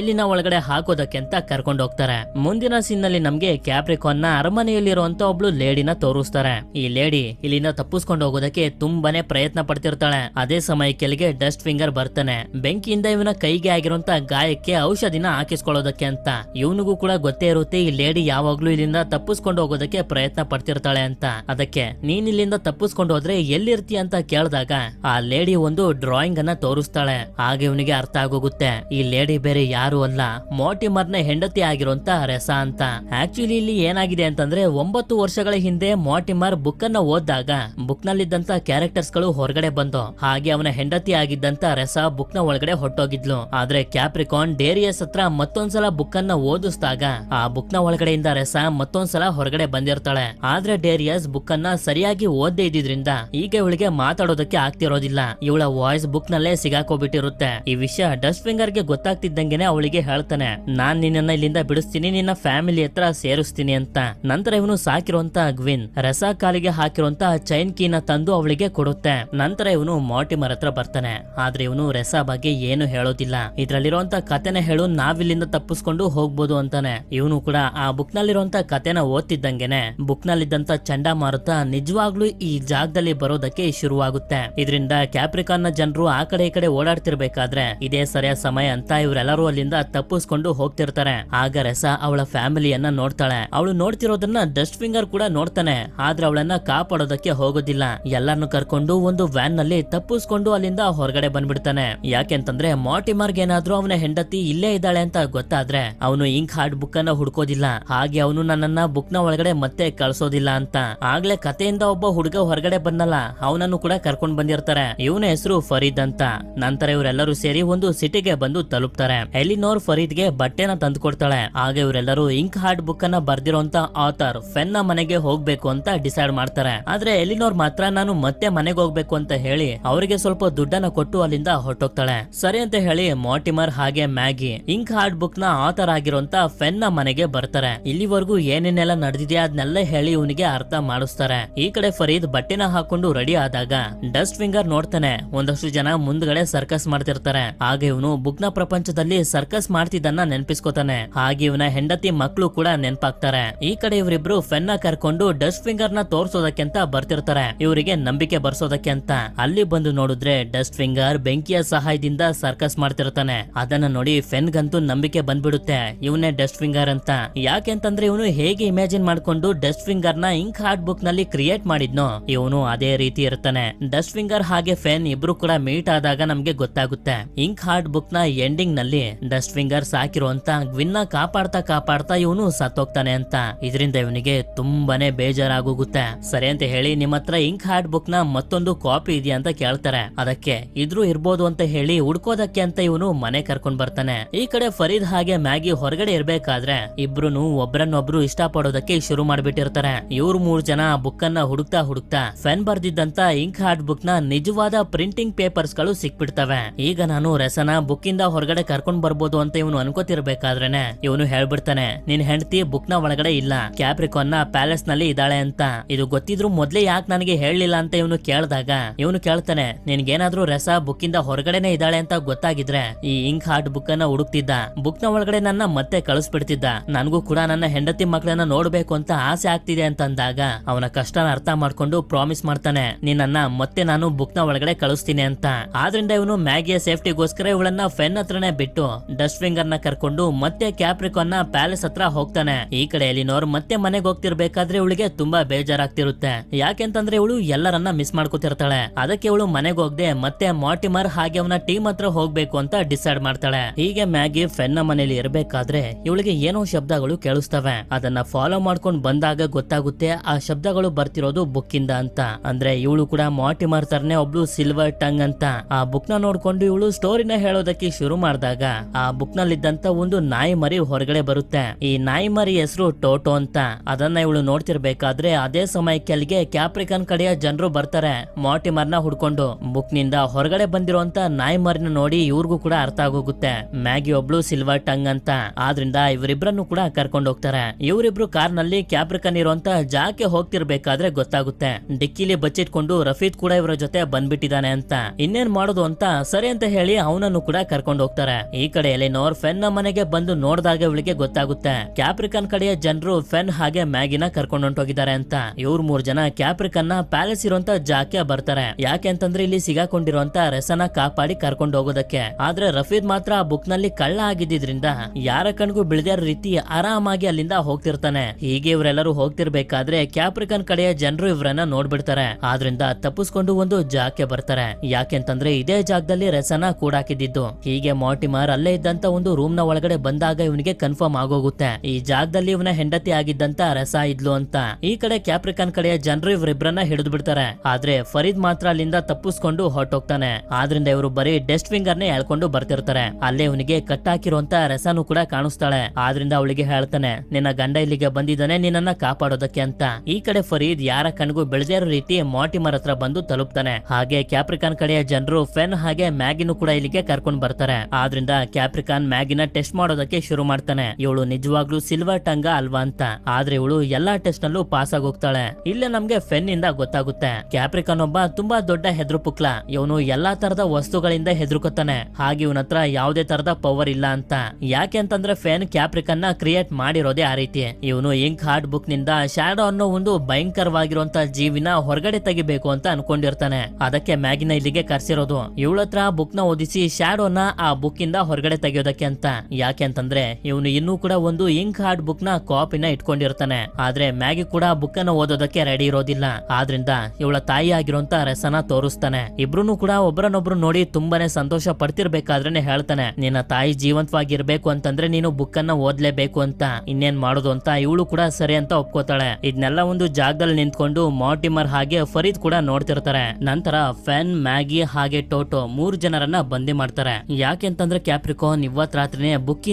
ಇಲ್ಲಿನ ಒಳಗಡೆ ಹಾಕೋದಕ್ಕೆ ಅಂತ ಕರ್ಕೊಂಡು ಹೋಗ್ತಾರೆ. ಮುಂದಿನ ಸೀನ್ನಲ್ಲಿ ನಮ್ಗೆ ಕ್ಯಾಪ್ರಿಕಾನ್ನ ಅರಮನೆಯಲ್ಲಿರುವಂತ ಒಬ್ಳು ಲೇಡಿನ ತೋರಿಸ್ತಾರೆ. ಈ ಲೇಡಿ ಇಲ್ಲಿಂದ ತಪ್ಪಿಸ್ಕೊಂಡು ಹೋಗೋದಕ್ಕೆ ತುಂಬಾನೇ ಪ್ರಯತ್ನ ಪಡ್ತಿರ್ತಾಳೆ. ಅದೇ ಸಮಯಕ್ಕೆಲ್ಲಿಗೆ ಡಸ್ಟ್ ಫಿಂಗರ್ ಬರ್ತಾನೆ. ಬೆಂಕಿಯಿಂದ ಇವನ ಕೈಗೆ ಆಗಿರುವಂತ ಗಾಯಕ್ಕೆ ಔಷಧಿನ ಹಾಕಿಸ್ಕೊಳ್ಳೋದಕ್ಕೆ ಅಂತ. ಇವನಿಗೂ ಕೂಡ ಗೊತ್ತೇ ಇರುತ್ತೆ ಈ ಲೇಡಿ ಯಾವಾಗ್ಲೂ ಇಲ್ಲಿಂದ ತಪ್ಪಿಸ್ಕೊಂಡು ಹೋಗೋದಕ್ಕೆ ಪ್ರಯತ್ನ ಪಡ್ತಿರ್ತಾಳೆ ಅಂತ. ಅದಕ್ಕೆ ನೀನ್ ಇಲ್ಲಿಂದ ತಪ್ಪಿಸ್ಕೊಂಡು ಹೋದ್ರೆ ಎಲ್ಲಿರ್ತೀಯ ಅಂತ ಕೇಳಿದಾಗ ಆ ಲೇಡಿ ಒಂದು ಡ್ರಾಯಿಂಗ್ ಅನ್ನ ತೋರಿಸ್ತಾಳೆ. ಹಾಗೆ ಇವನಿಗೆ ಅರ್ಥ ಆಗೋಗುತ್ತೆ. ಈ ಲೇಡಿ ಬೇರೆ ಯಾರು ಅಲ್ಲ ಮೋಟಿಮರ್ನ ಹೆಂಡತಿ ಆಗಿರುವಂತ ರೆಸಾ ಅಂತ. ಆಕ್ಚುಲಿ ಇಲ್ಲಿ ಏನಾಗಿದೆ ಅಂತಂದ್ರೆ ಒಂಬತ್ತು ವರ್ಷಗಳ ಹಿಂದೆ ಮೋಟಿಮರ್ ಬುಕ್ ಅನ್ನ ಓದಿದಾಗ ಬುಕ್ ನಲ್ಲಿದ್ದಂತ ಕ್ಯಾರೆಕ್ಟರ್ಸ್ಗಳು ಹೊರಗಡೆ ಬಂದು ಹಾಗೆ ಅವನ ಹೆಂಡತಿ ಆಗಿದ್ದಂತ ರೆಸಾ ಬುಕ್ನ ಒಳಗಡೆ ಹೊಟ್ಟೋಗಿದ್ಲು ಆದ್ರೆ ಕ್ಯಾಪ್ರಿಕಾನ್ ಡೇರಿಯಸ್ ಹತ್ರ ಮತ್ತೊಂದ್ಸಲ ಬುಕ್ ಅನ್ನ ಓದಿಸಿದಾಗ ಆ ಬುಕ್ನ ಒಳಗಡೆಯಿಂದ ರೆಸಾ ಮತ್ತೊಂದ್ಸಲ ಹೊರಗಡೆ ಬಂದಿರ್ತಾಳೆ. ಆದ್ರೆ ಡೇರಿಯಸ್ ಬುಕ್ ಅನ್ನ ಸರಿಯಾಗಿ ಓದ್ದೇ ಇದ್ದಿದ್ರಿಂದ ಈಗ ಇವಳಿಗೆ ಮಾತಾಡೋದಕ್ಕೆ ಆಗ್ತಿರೋದಿಲ್ಲ. ಇವಳ ವಾಯ್ಸ್ ಬುಕ್ ನಲ್ಲೇ ಸಿಗಾಕೋಬಿಟ್ಟಿರುತ್ತೆ. ಈ ವಿಷಯ ಡಸ್ಟ್ ಫಿಂಗರ್ಗೆ ಗೊತ್ತಾಗ್ತಿದ್ದಂಗೆನೆ ಅವಳಿಗೆ ಹೇಳ್ತಾನೆ, ನಾನ್ ನಿನ್ನನ್ನ ಇಲ್ಲಿಂದ ಬಿಡಿಸ್ತೀನಿ, ನಿನ್ನ ಫ್ಯಾಮಿಲಿ ಹತ್ರ ಸೇರಿಸ್ತೀನಿ ಅಂತ. ನಂತರ ಇವನು ಸಾಕಿರುವಂತ ಅಗ್ವಿನ್ ರಸ ಕಾಲಿಗೆ ಹಾಕಿರುವಂತ ಚೈನ್ ಕೀನ ತಂದು ಅವಳಿಗೆ ಕೊಡುತ್ತೆ. ನಂತರ ಇವನು ಮಾರ್ಟಿಮರ್ ಹತ್ರ ಬರ್ತಾನೆ. ಆದ್ರೆ ಇವನು ರೆಸ ಬಗ್ಗೆ ಏನು ಹೇಳೋದಿಲ್ಲ. ಇದ್ರಲ್ಲಿರುವಂತ ಕತೆನ ಹೇಳು, ನಾವಿಲ್ಲಿಂದ ತಪ್ಪಿಸ್ಕೊಂಡು ಹೋಗ್ಬೋದು ಅಂತಾನೆ. ಇವನು ಕೂಡ ಆ ಬುಕ್ ನಲ್ಲಿರುವಂತ ಕತೆನ ಓದ್ತಿದ್ದಂಗೆನೆ. ಬುಕ್ ನಲ್ಲಿದ್ದಂತ ಚಂಡಮಾರುತ ನಿಜವಾಗ್ಲೂ ಈ ಜಾಗದಲ್ಲಿ ಬರೋದಕ್ಕೆ ಶುರುವಾಗುತ್ತೆ. ಇದರಿಂದ ಕ್ಯಾಪ್ರಿಕಾನ್ನ ಜನರು ಆ ಕಡೆ ಈ ಕಡೆ ಓಡಾಡ್ತಿರ್ಬೇಕಾದ್ರೆ, ಇದೇ ಸರಿಯಾದ ಸಮಯ ಅಂತ ಇವರೆಲ್ಲರೂ ಅಲ್ಲಿಂದ ತಪ್ಪಿಸ್ಕೊಂಡು ಹೋಗ್ತಿರ್ತಾರೆ. ಆಗ ರೆಸ ಅವಳ ಫ್ಯಾಮಿಲಿಯನ್ನ ನೋಡ್ತಾಳೆ. ಅವಳು ನೋಡ್ತಿರೋದನ್ನ ಡಸ್ಟ್ ಫಿಂಗರ್ ಕೂಡ ನೋಡ್ತಾನೆ. ಆದ್ರೆ ಅವಳನ್ನ ಕಾಪಾಡೋದಕ್ಕೆ ಹೋಗೋದಿಲ್ಲ. ಎಲ್ಲರನ್ನು ಕರ್ಕೊಂಡು ಒಂದು ವ್ಯಾನ್ನಲ್ಲಿ ತಪ್ಪಿಸ್ಕೊಂಡು ಅಲ್ಲಿಂದ ಹೊರಗಡೆ ಬಂದ್ಬಿಡ್ತಾನೆ. ಯಾಕೆಂತಂದ್ರೆ ಮಾರ್ಟಿಮಾರ್ಗ್ ಏನಾದ್ರೂ ಅವನ ಹೆಂಡತಿ ಇಲ್ಲೇ ಇದ್ದಾಳೆ ಅಂತ ಗೊತ್ತಾದ್ರೆ ಅವನು ಇಂಕ್ ಹಾರ್ಡ್ ಬುಕ್ ಅನ್ನ ಹುಡ್ಕೋದಿಲ್ಲ. ಹಾಗೆ ಅವನು ನನ್ನನ್ನ ಬುಕ್ನ ಒಳಗಡೆ ಮತ್ತೆ ಕಳ್ಸೋದಿಲ್ಲ ಅಂತ. ಆಗ್ಲೇ ಕಥೆಯಿಂದ ಒಬ್ಬ ಹುಡುಗ ಹೊರಗಡೆ ಬಂದಲ್ಲ. ಅವನನ್ನು ಕೂಡ ಕರ್ಕೊಂಡ್ ಬಂದಿರ್ತಾರೆ. ಇವನ ಹೆಸರು ಫರೀದ್ ಅಂತ. ನಂತರ ಇವರೆಲ್ಲರೂ ಸೇರಿ ಒಂದು ಸಿಟಿಗೆ ಬಂದು ತಲುಪ್ತಾರೆ. ಎಲಿನೋರ್ ಫರೀದ್ಗೆ ಬಟ್ಟೆನ ತಂದುಕೊಡ್ತಾಳೆ. ಹಾಗೆ ಇವರೆಲ್ಲರೂ ಇಂಕ್ ಹಾರ್ಡ್ ಬುಕ್ ಅನ್ನ ಬರ್ದಿರೋಂತ ಆಥರ್ ಫೆನ್ನ ಮನೆಗೆ ಹೋಗ್ಬೇಕು ಅಂತ ಡಿಸೈಡ್ ಮಾಡ್ತಾರೆ. ಆದ್ರೆ ಎಲಿನೋರ್ ಮಾತ್ರ ನಾನು ಮತ್ತೆ ಮನೆಗೆ ಹೋಗ್ಬೇಕು ಅಂತ ಹೇಳಿ ಅವರಿಗೆ ಸ್ವಲ್ಪ ದುಡ್ಡನ್ನ ಕೊಟ್ಟು ಅಲ್ಲಿಂದ ಹೊರಟೋಗ್ತಾಳೆ. ಸರಿ ಅಂತ ಹೇಳಿ ಮೋಟಿಮರ್ ಹಾಗೆ ಮ್ಯಾಗಿ ಇಂಕ್ ಹಾರ್ಡ್ ಬುಕ್ನ ಆಥರ್ ಆಗಿರೋಂತ ಫೆನ್ನ ಮನೆಗೆ ಬರ್ತಾರೆ. ಇಲ್ಲಿವರೆಗೂ ಏನೇನೆಲ್ಲ ನಡೆದಿದೆ ಅದನ್ನೆಲ್ಲ ಹೇಳಿ ಇವನಿಗೆ ಅರ್ಥ ಮಾಡಿಸ್ತಾರೆ. ಈ ಕಡೆ ಫರೀದ್ ಬಟ್ಟೆನ ಹಾಕೊಂಡು ರೆಡಿ ಆದಾಗ ಡಸ್ಟ್ ಫಿಂಗರ್ ನೋಡ್ತಾನೆ. ಒಂದಷ್ಟು ಜನ ಮುಂದ್ಗಡೆ ಸರ್ಕಸ್ ಮಾಡ್ತಿರ್ತಾರೆ. ಹಾಗೆ ಇವನು ಬುಕ್ನ ಪ್ರಪಂಚದಲ್ಲಿ ಸರ್ಕಸ್ ಮಾಡ್ತಿದ್ದನ್ನ ನೆನ್ಪಿಸ್ಕೋತಾನೆ. ಹಾಗೆ ಇವನ ಹೆಂಡತಿ ಮಕ್ಕಳು ಕೂಡ ನೆನ್ಪಾಗ್ತಾರೆ. ಈ ಕಡೆ ಇವರಿಬ್ರು ಫೆನ್ನ ಕರ್ಕೊಂಡು ಡಸ್ಟ್ ಫಿಂಗರ್ನ ತೋರ್ಸೋದಕ್ಕೆ ಅಂತ ಬರ್ತಿರ್ತಾರೆ. ಇವರಿಗೆ ನಂಬಿಕೆ ಬರ್ಸೋದಕ್ಕೆ ಅಂತ. ಅಲ್ಲಿ ಬಂದು ನೋಡಿದ್ರೆ ಡಸ್ಟ್ ಫಿಂಗರ್ ಬೆಂಕಿಯ ಸಹಾಯದಿಂದ ಸರ್ಕಸ್ ಮಾಡ್ತಿರ್ತಾನೆ. ಅದನ್ನ ನೋಡಿ ಫೆನ್ ಗಂತೂ ನಂಬಿಕೆ ಬಂದ್ಬಿಡುತ್ತೆ. ಇವನೇ ಡಸ್ಟ್ ಫಿಂಗರ್ ಅಂತ. ಯಾಕೆಂತಂದ್ರೆ ಇವನು ಹೇಗೆ ಇಮ್ಯಾಜಿನ್ ಮಾಡ್ಕೊಂಡು ಡಸ್ಟ್ ಫಿಂಗರ್ನ ಇಂಕ್ ಹಾರ್ಟ್ ಬುಕ್ನಲ್ಲಿ ಕ್ರಿಯೇಟ್ ಮಾಡಿದ್ನೋ. ಇವನು ಅದೇ ರೀತಿ ಇರ್ತಾನೆ. ಡಸ್ಟ್ ಫಿಂಗರ್ ಹಾಗೆ ಫೆನ್ ಇಬ್ರು ಕೂಡ ಮೀಟ್ ಆದಾಗ ನಮ್ಗೆ ಗೊತ್ತಾಗುತ್ತೆ. ಇಂಕ್ ಹಾರ್ಟ್ ಬುಕ್ನ ಎಂಡಿಂಗ್ನಲ್ಲಿ ಡಸ್ಟ್ ಫಿಂಗರ್ ಸಾಕಿರುವಂತ ಗ್ವಿನ್ನ ಕಾಪಾಡ್ತಾ ಕಾಪಾಡ್ತಾ ಇವನು ಸತ್ತೋಗ್ತಾನೆ ಅಂತ. ಇದರಿಂದ ಇವನಿಗೆ ತುಂಬಾನೇ ಬೇಜಾರಾಗೋಗುತ್ತೆ. ಸರಿ ಅಂತ ಹೇಳಿ ನಿಮ್ಮ ಹತ್ರ ಇಂಕ್ ಹಾರ್ಡ್ ಬುಕ್ನ ಮತ್ತೊಂದು ಕಾಪಿ ಇದೆಯಾ ಅಂತ ಕೇಳ್ತಾರೆ. ಅದಕ್ಕೆ ಇದ್ರು ಇರ್ಬೋದು ಅಂತ ಹೇಳಿ ಹುಡ್ಕೋದಕ್ಕೆ ಅಂತ ಇವನು ಮನೆ ಕರ್ಕೊಂಡ್ ಬರ್ತಾನೆ. ಈ ಕಡೆ ಫರೀದ್ ಹಾಗೆ ಮ್ಯಾಗಿ ಹೊರಗಡೆ ಇರ್ಬೇಕಾದ್ರೆ ಇಬ್ರು ಒಬ್ರನ್ನೊಬ್ರು ಇಷ್ಟ ಪಡೋದಕ್ಕೆ ಶುರು ಮಾಡ್ಬಿಟ್ಟಿರ್ತಾರೆ. ಇವ್ರು ಮೂರ್ ಜನ ಬುಕ್ ಅನ್ನ ಹುಡುಕ್ತಾ ಹುಡುಕ್ತಾ ಫೆನ್ ಬರ್ದಿದ್ದಂತ ಇಂಕ್ ಹಾರ್ಡ್ ಬುಕ್ನ ನಿಜವಾದ ಪ್ರಿಂಟಿಂಗ್ ಪೇಪರ್ಸ್ಗಳು ಸಿಕ್ಬಿಡ್ತವೆ. ಈಗ ನಾನು ರಸನ ಬುಕ್ ಇಂದ ಹೊರಗಡೆ ಕರ್ಕೊಂಡ್ ಬರ್ಬೋದು ಅಂತ ಇವನು ಅನ್ಕೋತಿರ್ಬೇಕಾದ್ರೇನೆ. ಇವನು ಹೇಳ್ಬಿಡ್ತಾನೆ, ನಿನ್ ಹೆಂಡತಿ ಬುಕ್ನ ಒಳಗಡೆ ಇಲ್ಲ. ಕ್ಯಾಪ್ರಿಕಾನ್ನ ಪ್ಯಾಲೇಸ್ನಲ್ಲಿ ಇದ್ದಾಳೆ ಅಂತ. ಇದು ಗೊತ್ತಿದ್ರು ಮೊದ್ಲೇ ಯಾಕೆ ನನಗೆ ಹೇಳಲಿಲ್ಲ ಅಂತ ಇವನು ಕೇಳಿದಾಗ, ಇವನು ಕೇಳ್ತಾನೆ, ನಿನ್ಗೇನಾದ್ರೂ ರಸ ಬುಕ್ ಇಂದ ಹೊರಗಡೆನೆ ಇದ್ದಾಳೆ ಅಂತ ಗೊತ್ತಾಗಿದ್ರೆ, ಈ ಇಂಕ್ ಹಾರ್ಟ್ ಬುಕ್ ಅನ್ನ ಹುಡುಕ್ತಿದ್ದ. ಬುಕ್ನ ಒಳಗಡೆ ನನ್ನ ಮತ್ತೆ ಕಳಿಸ್ಬಿಡ್ತಿದ್ದ. ನನಗೂ ಕೂಡ ನನ್ನ ಹೆಂಡತಿ ಮಕ್ಕಳನ್ನ ನೋಡ್ಬೇಕು ಅಂತ ಆಸೆ ಆಗ್ತಿದೆ ಅಂತ ಅಂದಾಗ ಅವನ ಕಷ್ಟನ ಅರ್ಥ ಮಾಡ್ಕೊಂಡು ಪ್ರಾಮಿಸ್ ಮಾಡ್ತಾನೆ, ನಿನ್ನನ್ನ ಮತ್ತೆ ನಾನು ಬುಕ್ನ ಒಳಗಡೆ ಕಳಿಸ್ತೀನಿ ಅಂತ. ಆದ್ರಿಂದ ಇವನು ಮ್ಯಾಗಿಯ ಸೇಫ್ಟಿಗೋಸ್ಕರ ಇವಳನ್ನ ಫೆನ್ ಹತ್ರನೇ ಬಿಟ್ಟು ಡಸ್ಟ್ ಫಿಂಗರ್ನ ಕರ್ಕೊಂಡು ಮತ್ತೆ ಕ್ಯಾಪ್ರಿಕಾನ್ನ ಪ್ಯಾಲೇಸ್ ಹತ್ರ ಹೋಗ್ತಾನೆ. ಈ ಕಡೆ ಎಲಿನೋರ್ ಮತ್ತೆ ಮನೆಗೆ ಹೋಗ್ತಿರ್ಬೇಕಾದ್ರೆ ಇವಳಿಗೆ ತುಂಬಾ ಬೇಜಾರಾಗ್ತಿರುತ್ತೆ. ಯಾಕೆಂತಂದ್ರೆ ಇವಳು ಎಲ್ಲರನ್ನ ಮಿಸ್ ಮಾಡ್ಕೊತಿರ್ತಾಳೆ. ಅದಕ್ಕೆ ಇವಳು ಮನೆಗೆ ಹೋಗದೆ ಮತ್ತೆ ಮಾರ್ಟಿಮರ್ ಹಾಗೆ ಅವನ ಟೀಮ್ ಹತ್ರ ಹೋಗ್ಬೇಕು ಅಂತ ಡಿಸೈಡ್ ಮಾಡ್ತಾಳೆ. ಹೀಗೆ ಮ್ಯಾಗಿ ಫೆನ್ನ ಮನೇಲಿ ಇರಬೇಕಾದ್ರೆ ಇವಳಿಗೆ ಏನೋ ಶಬ್ದಗಳು ಕೇಳಿಸ್ತವೆ. ಅದನ್ನ ಫಾಲೋ ಮಾಡ್ಕೊಂಡು ಬಂದಾಗ ಗೊತ್ತಾಗುತ್ತೆ ಆ ಶಬ್ದಗಳು ಬರ್ತಿರೋದು ಬುಕ್ ಇಂದ ಅಂತ. ಅಂದ್ರೆ ಇವಳು ಕೂಡ ಮಾರ್ಟಿಮರ್ ತರನೇ ಒಬ್ಳು ಸಿಲ್ವರ್ ಟಂಗ್ ಅಂತ. ಆ ಬುಕ್ನ ನೋಡ್ಕೊಂಡು ಇವಳು ಸ್ಟೋರಿನ ಹೇಳೋದಕ್ಕೆ ಶುರು ಮಾಡಿದಾಗ ಆ ಬುಕ್ ನಲ್ಲಿದ್ದಂತ ಒಂದು ನಾಯಿ ಮರಿ ಹೊರಗಡೆ ಬರುತ್ತೆ. ಈ ನಾಯಿ ಮರಿ ಹೆಸರು ಟೋಟೋ ಅಂತ. ಅದನ್ನ ಇವಳು ನೋಡ್ತಿರ್ಬೇಕಾದ್ರೆ ಅದೇ ಸಮಯಕ್ಕೆ ಅಲ್ಲಿಗೆ ಕ್ಯಾಪ್ರಿಕನ್ ಕಡೆಯ ಜನರು ಬರ್ತಾರೆ. ಮಾರ್ಟಿಮರ್ನ ಹುಡ್ಕೊಂಡು. ಬುಕ್ನಿಂದ ಹೊರಗಡೆ ಬಂದಿರುವಂತ ನಾಯಿ ಮರಿನ ನೋಡಿ ಇವ್ರಿಗೂ ಕೂಡ ಅರ್ಥ ಆಗೋಗುತ್ತೆ. ಮ್ಯಾಗಿ ಒಬ್ಳು ಸಿಲ್ವರ್ ಟಂಗ್ ಅಂತ. ಆದ್ರಿಂದ ಇವರಿಬ್ರನ್ನು ಕೂಡ ಕರ್ಕೊಂಡು ಹೋಗ್ತಾರೆ. ಇವರಿಬ್ರು ಕಾರ್ನಲ್ಲಿ ಕ್ಯಾಪ್ರಿಕನ್ ಇರುವಂತ ಜಾಕೆ ಹೋಗ್ತಿರ್ಬೇಕಾದ್ರೆ ಗೊತ್ತಾಗುತ್ತೆ. ಡಿಕ್ಕಿಲಿ ಬಚ್ಚಿಟ್ಕೊಂಡು ರಫೀದ್ ಕೂಡ ಇವರ ಜೊತೆ ಬಂದ್ಬಿಟ್ಟಿದ್ದಾನೆ ಅಂತ. ಇನ್ನೇನ್ ಮಾಡೋದು ಅಂತ ಸರಿ ಅಂತ ಹೇಳಿ ಅವನನ್ನು ಕೂಡ ಕರ್ಕೊಂಡು ಹೋಗ್ತಾರೆ. ಈ ಕಡೆ ಎಲೆನೋರ್ ಫೆನ್ನ ಮನೆಗೆ ಬಂದು ನೋಡಿದಾಗ ಇವಳಿಗೆ ಗೊತ್ತಾಗುತ್ತೆ. ಕ್ಯಾಪ್ರಿಕನ್ ಕಡೆಯ ಜನರು ಫೆನ್ ಹಾಗೆ ಮ್ಯಾಗಿನ ಕರ್ಕೊಂಡು ಹೊಂಟೋಗಿದ್ದಾರೆ ಅಂತ. ಇವ್ರ ಮೂರ್ ಜನ ಕ್ಯಾಪ್ರಿಕನ್ನ ಪ್ಯಾಲೇಸ್ ಇರುವಂತ ಜಾಕೆ ಬರ್ತಾರೆ. ಯಾಕೆ ಅಂತಂದ್ರೆ ಇಲ್ಲಿ ಸಿಗಾಕೊಂಡಿರುವಂತ ರಸನ ಕಾಪಾಡಿ ಕರ್ಕೊಂಡು ಹೋಗೋದಕ್ಕೆ ಆದ್ರೆ ರಫೀದ್ ಮಾತ್ರ ಆ ಬುಕ್ನಲ್ಲಿ ಕಳ್ಳ ಆಗಿದ್ದಿದ್ರಿಂದ ಯಾರ ಕಣ್ಗೂ ಬಿಳದೇ ರೀತಿ ಆರಾಮಾಗಿ ಅಲ್ಲಿಂದ ಹೋಗ್ತಿರ್ತಾನೆ. ಹೀಗೆ ಇವರೆಲ್ಲರೂ ಹೋಗ್ತಿರ್ಬೇಕಾದ್ರೆ ಕ್ಯಾಪ್ರಿಕನ್ ಕಡೆಯ ಜನರು ಇವರನ್ನ ನೋಡ್ಬಿಡ್ತಾರೆ. ಆದ್ರಿಂದ ತಪ್ಪಿಸ್ಕೊಂಡು ಒಂದು ಜಾಕೆ ಬರ್ತಾರೆ. ಯಾಕೆಂತಂದ್ರೆ ಇದೇ ಜಾಗದಲ್ಲಿ ರೆಸನ ಕೂಡಾಕಿದ್ದು. ಹೀಗೆ ಮಾಟಿಮಾರ್ ಅಲ್ಲೇ ಇದ್ದಂತ ಒಂದು ರೂಮ್ನ ಒಳಗಡೆ ಬಂದಾಗ ಇವನಿಗೆ ಕನ್ಫರ್ಮ್ ಆಗೋಗುತ್ತೆ. ಈ ಜಾಗದಲ್ಲಿ ಇವನ ಹೆಂಡತಿ ಆಗಿದ್ದಂತ ರಸ ಇದ್ಲು ಅಂತ. ಈ ಕಡೆ ಕ್ಯಾಪ್ರಿಕನ್ ಕಡೆಯ ಜನರು ಇವರಿಬ್ಬರನ್ನ ಹಿಡಿದು ಬಿಡ್ತಾರೆ. ಆದ್ರೆ ಫರೀದ್ ಮಾತ್ರ ಅಲ್ಲಿಂದ ತಪ್ಪಿಸ್ಕೊಂಡು ಹೊರಟೋಗ್ತಾನೆ. ಆದ್ರಿಂದ ಇವರು ಬರೀ ಡೆಸ್ಟ್ ಫಿಂಗರ್ ನೇ ಎಳ್ಕೊಂಡು ಬರ್ತಿರ್ತಾರೆ. ಅಲ್ಲೇ ಇವನಿಗೆ ಕಟ್ಟಾಕಿರುವಂತ ರಸನು ಕೂಡ ಕಾಣಿಸ್ತಾಳೆ. ಆದ್ರಿಂದ ಅವಳಿಗೆ ಹೇಳ್ತಾನೆ, ನಿನ್ನ ಗಂಡ ಇಲ್ಲಿಗೆ ಬಂದಿದ್ದಾನೆ, ನಿನ್ನನ್ನ ಕಾಪಾಡೋದಕ್ಕೆ ಅಂತ. ಈ ಕಡೆ ಫರೀದ್ ಯಾರ ಕಣ್ಗೂ ಬೆಳೆದೇ ಇರೋ ರೀತಿ ಮಾರ್ಟಿಮರ್ ಹತ್ರ ಬಂದು ತಲುಪ್ತಾನೆ. ಹಾಗೆ ಕ್ಯಾಪ್ರಿಕನ್ ಕಡೆಯ ಜನರು ಫೆನ್ ಹಾಗೆ ಮ್ಯಾಗಿನೂ ಕೂಡ ಇಲ್ಲಿಗೆ ಕರ್ಕೊಂಡು ಬರ್ತಾರೆ. ಆದ್ರಿಂದ ಕ್ಯಾಪ್ರಿಕಾನ್ ಮ್ಯಾಗಿನ ಟೆಸ್ಟ್ ಮಾಡೋದಕ್ಕೆ ಶುರು ಮಾಡ್ತಾನೆ. ಇವಳು ನಿಜವಾಗ್ಲೂ ಸಿಲ್ವರ್ ಟಂಗ ಅಲ್ವಾ ಅಂತ. ಆದ್ರೆ ಇವಳು ಎಲ್ಲಾ ಟೆಸ್ಟ್ ನಲ್ಲೂ ಪಾಸ್ ಆಗೋಗ್ತಾಳೆ. ಇಲ್ಲೇ ನಮ್ಗೆ ಫೆನ್ ಇಂದ ಗೊತ್ತಾಗುತ್ತೆ. ಕ್ಯಾಪ್ರಿಕಾನ್ ಒಬ್ಬ ತುಂಬಾ ದೊಡ್ಡ ಹೆದ್ರು ಪುಕ್ಲ. ಇವನು ಎಲ್ಲಾ ತರದ ವಸ್ತುಗಳಿಂದ ಹೆದರ್ಕೋತಾನೆ. ಹಾಗೆ ಇವನ ಹತ್ರ ಯಾವುದೇ ತರದ ಪವರ್ ಇಲ್ಲ ಅಂತ. ಯಾಕೆ ಅಂತಂದ್ರೆ ಫೆನ್ ಕ್ಯಾಪ್ರಿಕನ್ನ ಕ್ರಿಯೇಟ್ ಮಾಡಿರೋದೇ ಆ ರೀತಿ. ಇವನು ಇಂಕ್ ಹಾರ್ಡ್ ಬುಕ್ನಿಂದ ಶಾಡೋ ಅನ್ನೋ ಒಂದು ಭಯಂಕರವಾಗಿರುವಂತ ಜೀವಿನ ಹೊರಗಡೆ ತೆಗಿಬೇಕು ಅಂತ ಅನ್ಕೊಂಡಿರ್ತಾನೆ. ಅದಕ್ಕೆ ಮ್ಯಾಗಿನ ಇಲ್ಲಿಗೆ ಕರ್ಸಿರೋದು. ಇವಳತ್ರ ಬುಕ್ನ ಓದಿಸಿ ಶಾಡೋನ ಆ ಬುಕ್ ಇಂದ ಹೊರಗಡೆ ತೆಗೆಯೋದಕ್ಕೆ ಅಂತ. ಯಾಕೆ ಅಂತಂದ್ರೆ, ಇವನು ಇನ್ನೂ ಕೂಡ ಒಂದು ಇಂಕ್ ಹಾರ್ಡ್ ಬುಕ್ನ ಕಾಪಿನ ಇಟ್ಕೊಂಡಿರ್ತಾನೆ. ಆದ್ರೆ ಮ್ಯಾಗಿ ಕೂಡ ಬುಕ್ ಅನ್ನ ಓದೋದಕ್ಕೆ ರೆಡಿ ಇರೋದಿಲ್ಲ. ಆದ್ರಿಂದ ಇವಳ ತಾಯಿ ಆಗಿರುವಂತ ರಸನ ತೋರಿಸ್ತಾನೆ. ಇಬ್ರು ಕೂಡ ಒಬ್ಬರನ್ನೊಬ್ರು ನೋಡಿ ತುಂಬಾನೇ ಸಂತೋಷ ಪಡ್ತಿರ್ಬೇಕಾದ್ರೇನೆ ಹೇಳ್ತಾನೆ. ನಿನ್ನ ತಾಯಿ ಜೀವಂತವಾಗಿರ್ಬೇಕು ಅಂತಂದ್ರೆ ನೀನು ಬುಕ್ ಅನ್ನ ಓದ್ಲೇಬೇಕು ಅಂತ. ಇನ್ನೇನ್ ಮಾಡೋದು ಅಂತ ಇವಳು ಕೂಡ ಸರಿ ಅಂತ ಒಪ್ಕೋತಾಳೆ. ಇದನ್ನೆಲ್ಲ ಒಂದು ಜಾಗದಲ್ಲಿ ನಿಂತ್ಕೊಂಡು ಮಾರ್ಟಿಮರ್ ಹಾಗೆ ಫರೀದ್ ಕೂಡ ನೋಡ್ತಿರ್ತಾರೆ. ನಂತರ ಫೆನ್ ಮ್ಯಾಗಿ ಹಾಗೆ ಟೋಟೋ ಮೂರ್ ಜನರನ್ನ ಬಂದಿ ಮಾಡ್ತಾರೆ. ಯಾಕೆಂತಂದ್ರೆ ಕ್ಯಾಪ್ರಿಕಾನ್ ಇವತ್ ರಾತ್ರಿನೇ ಬುಕ್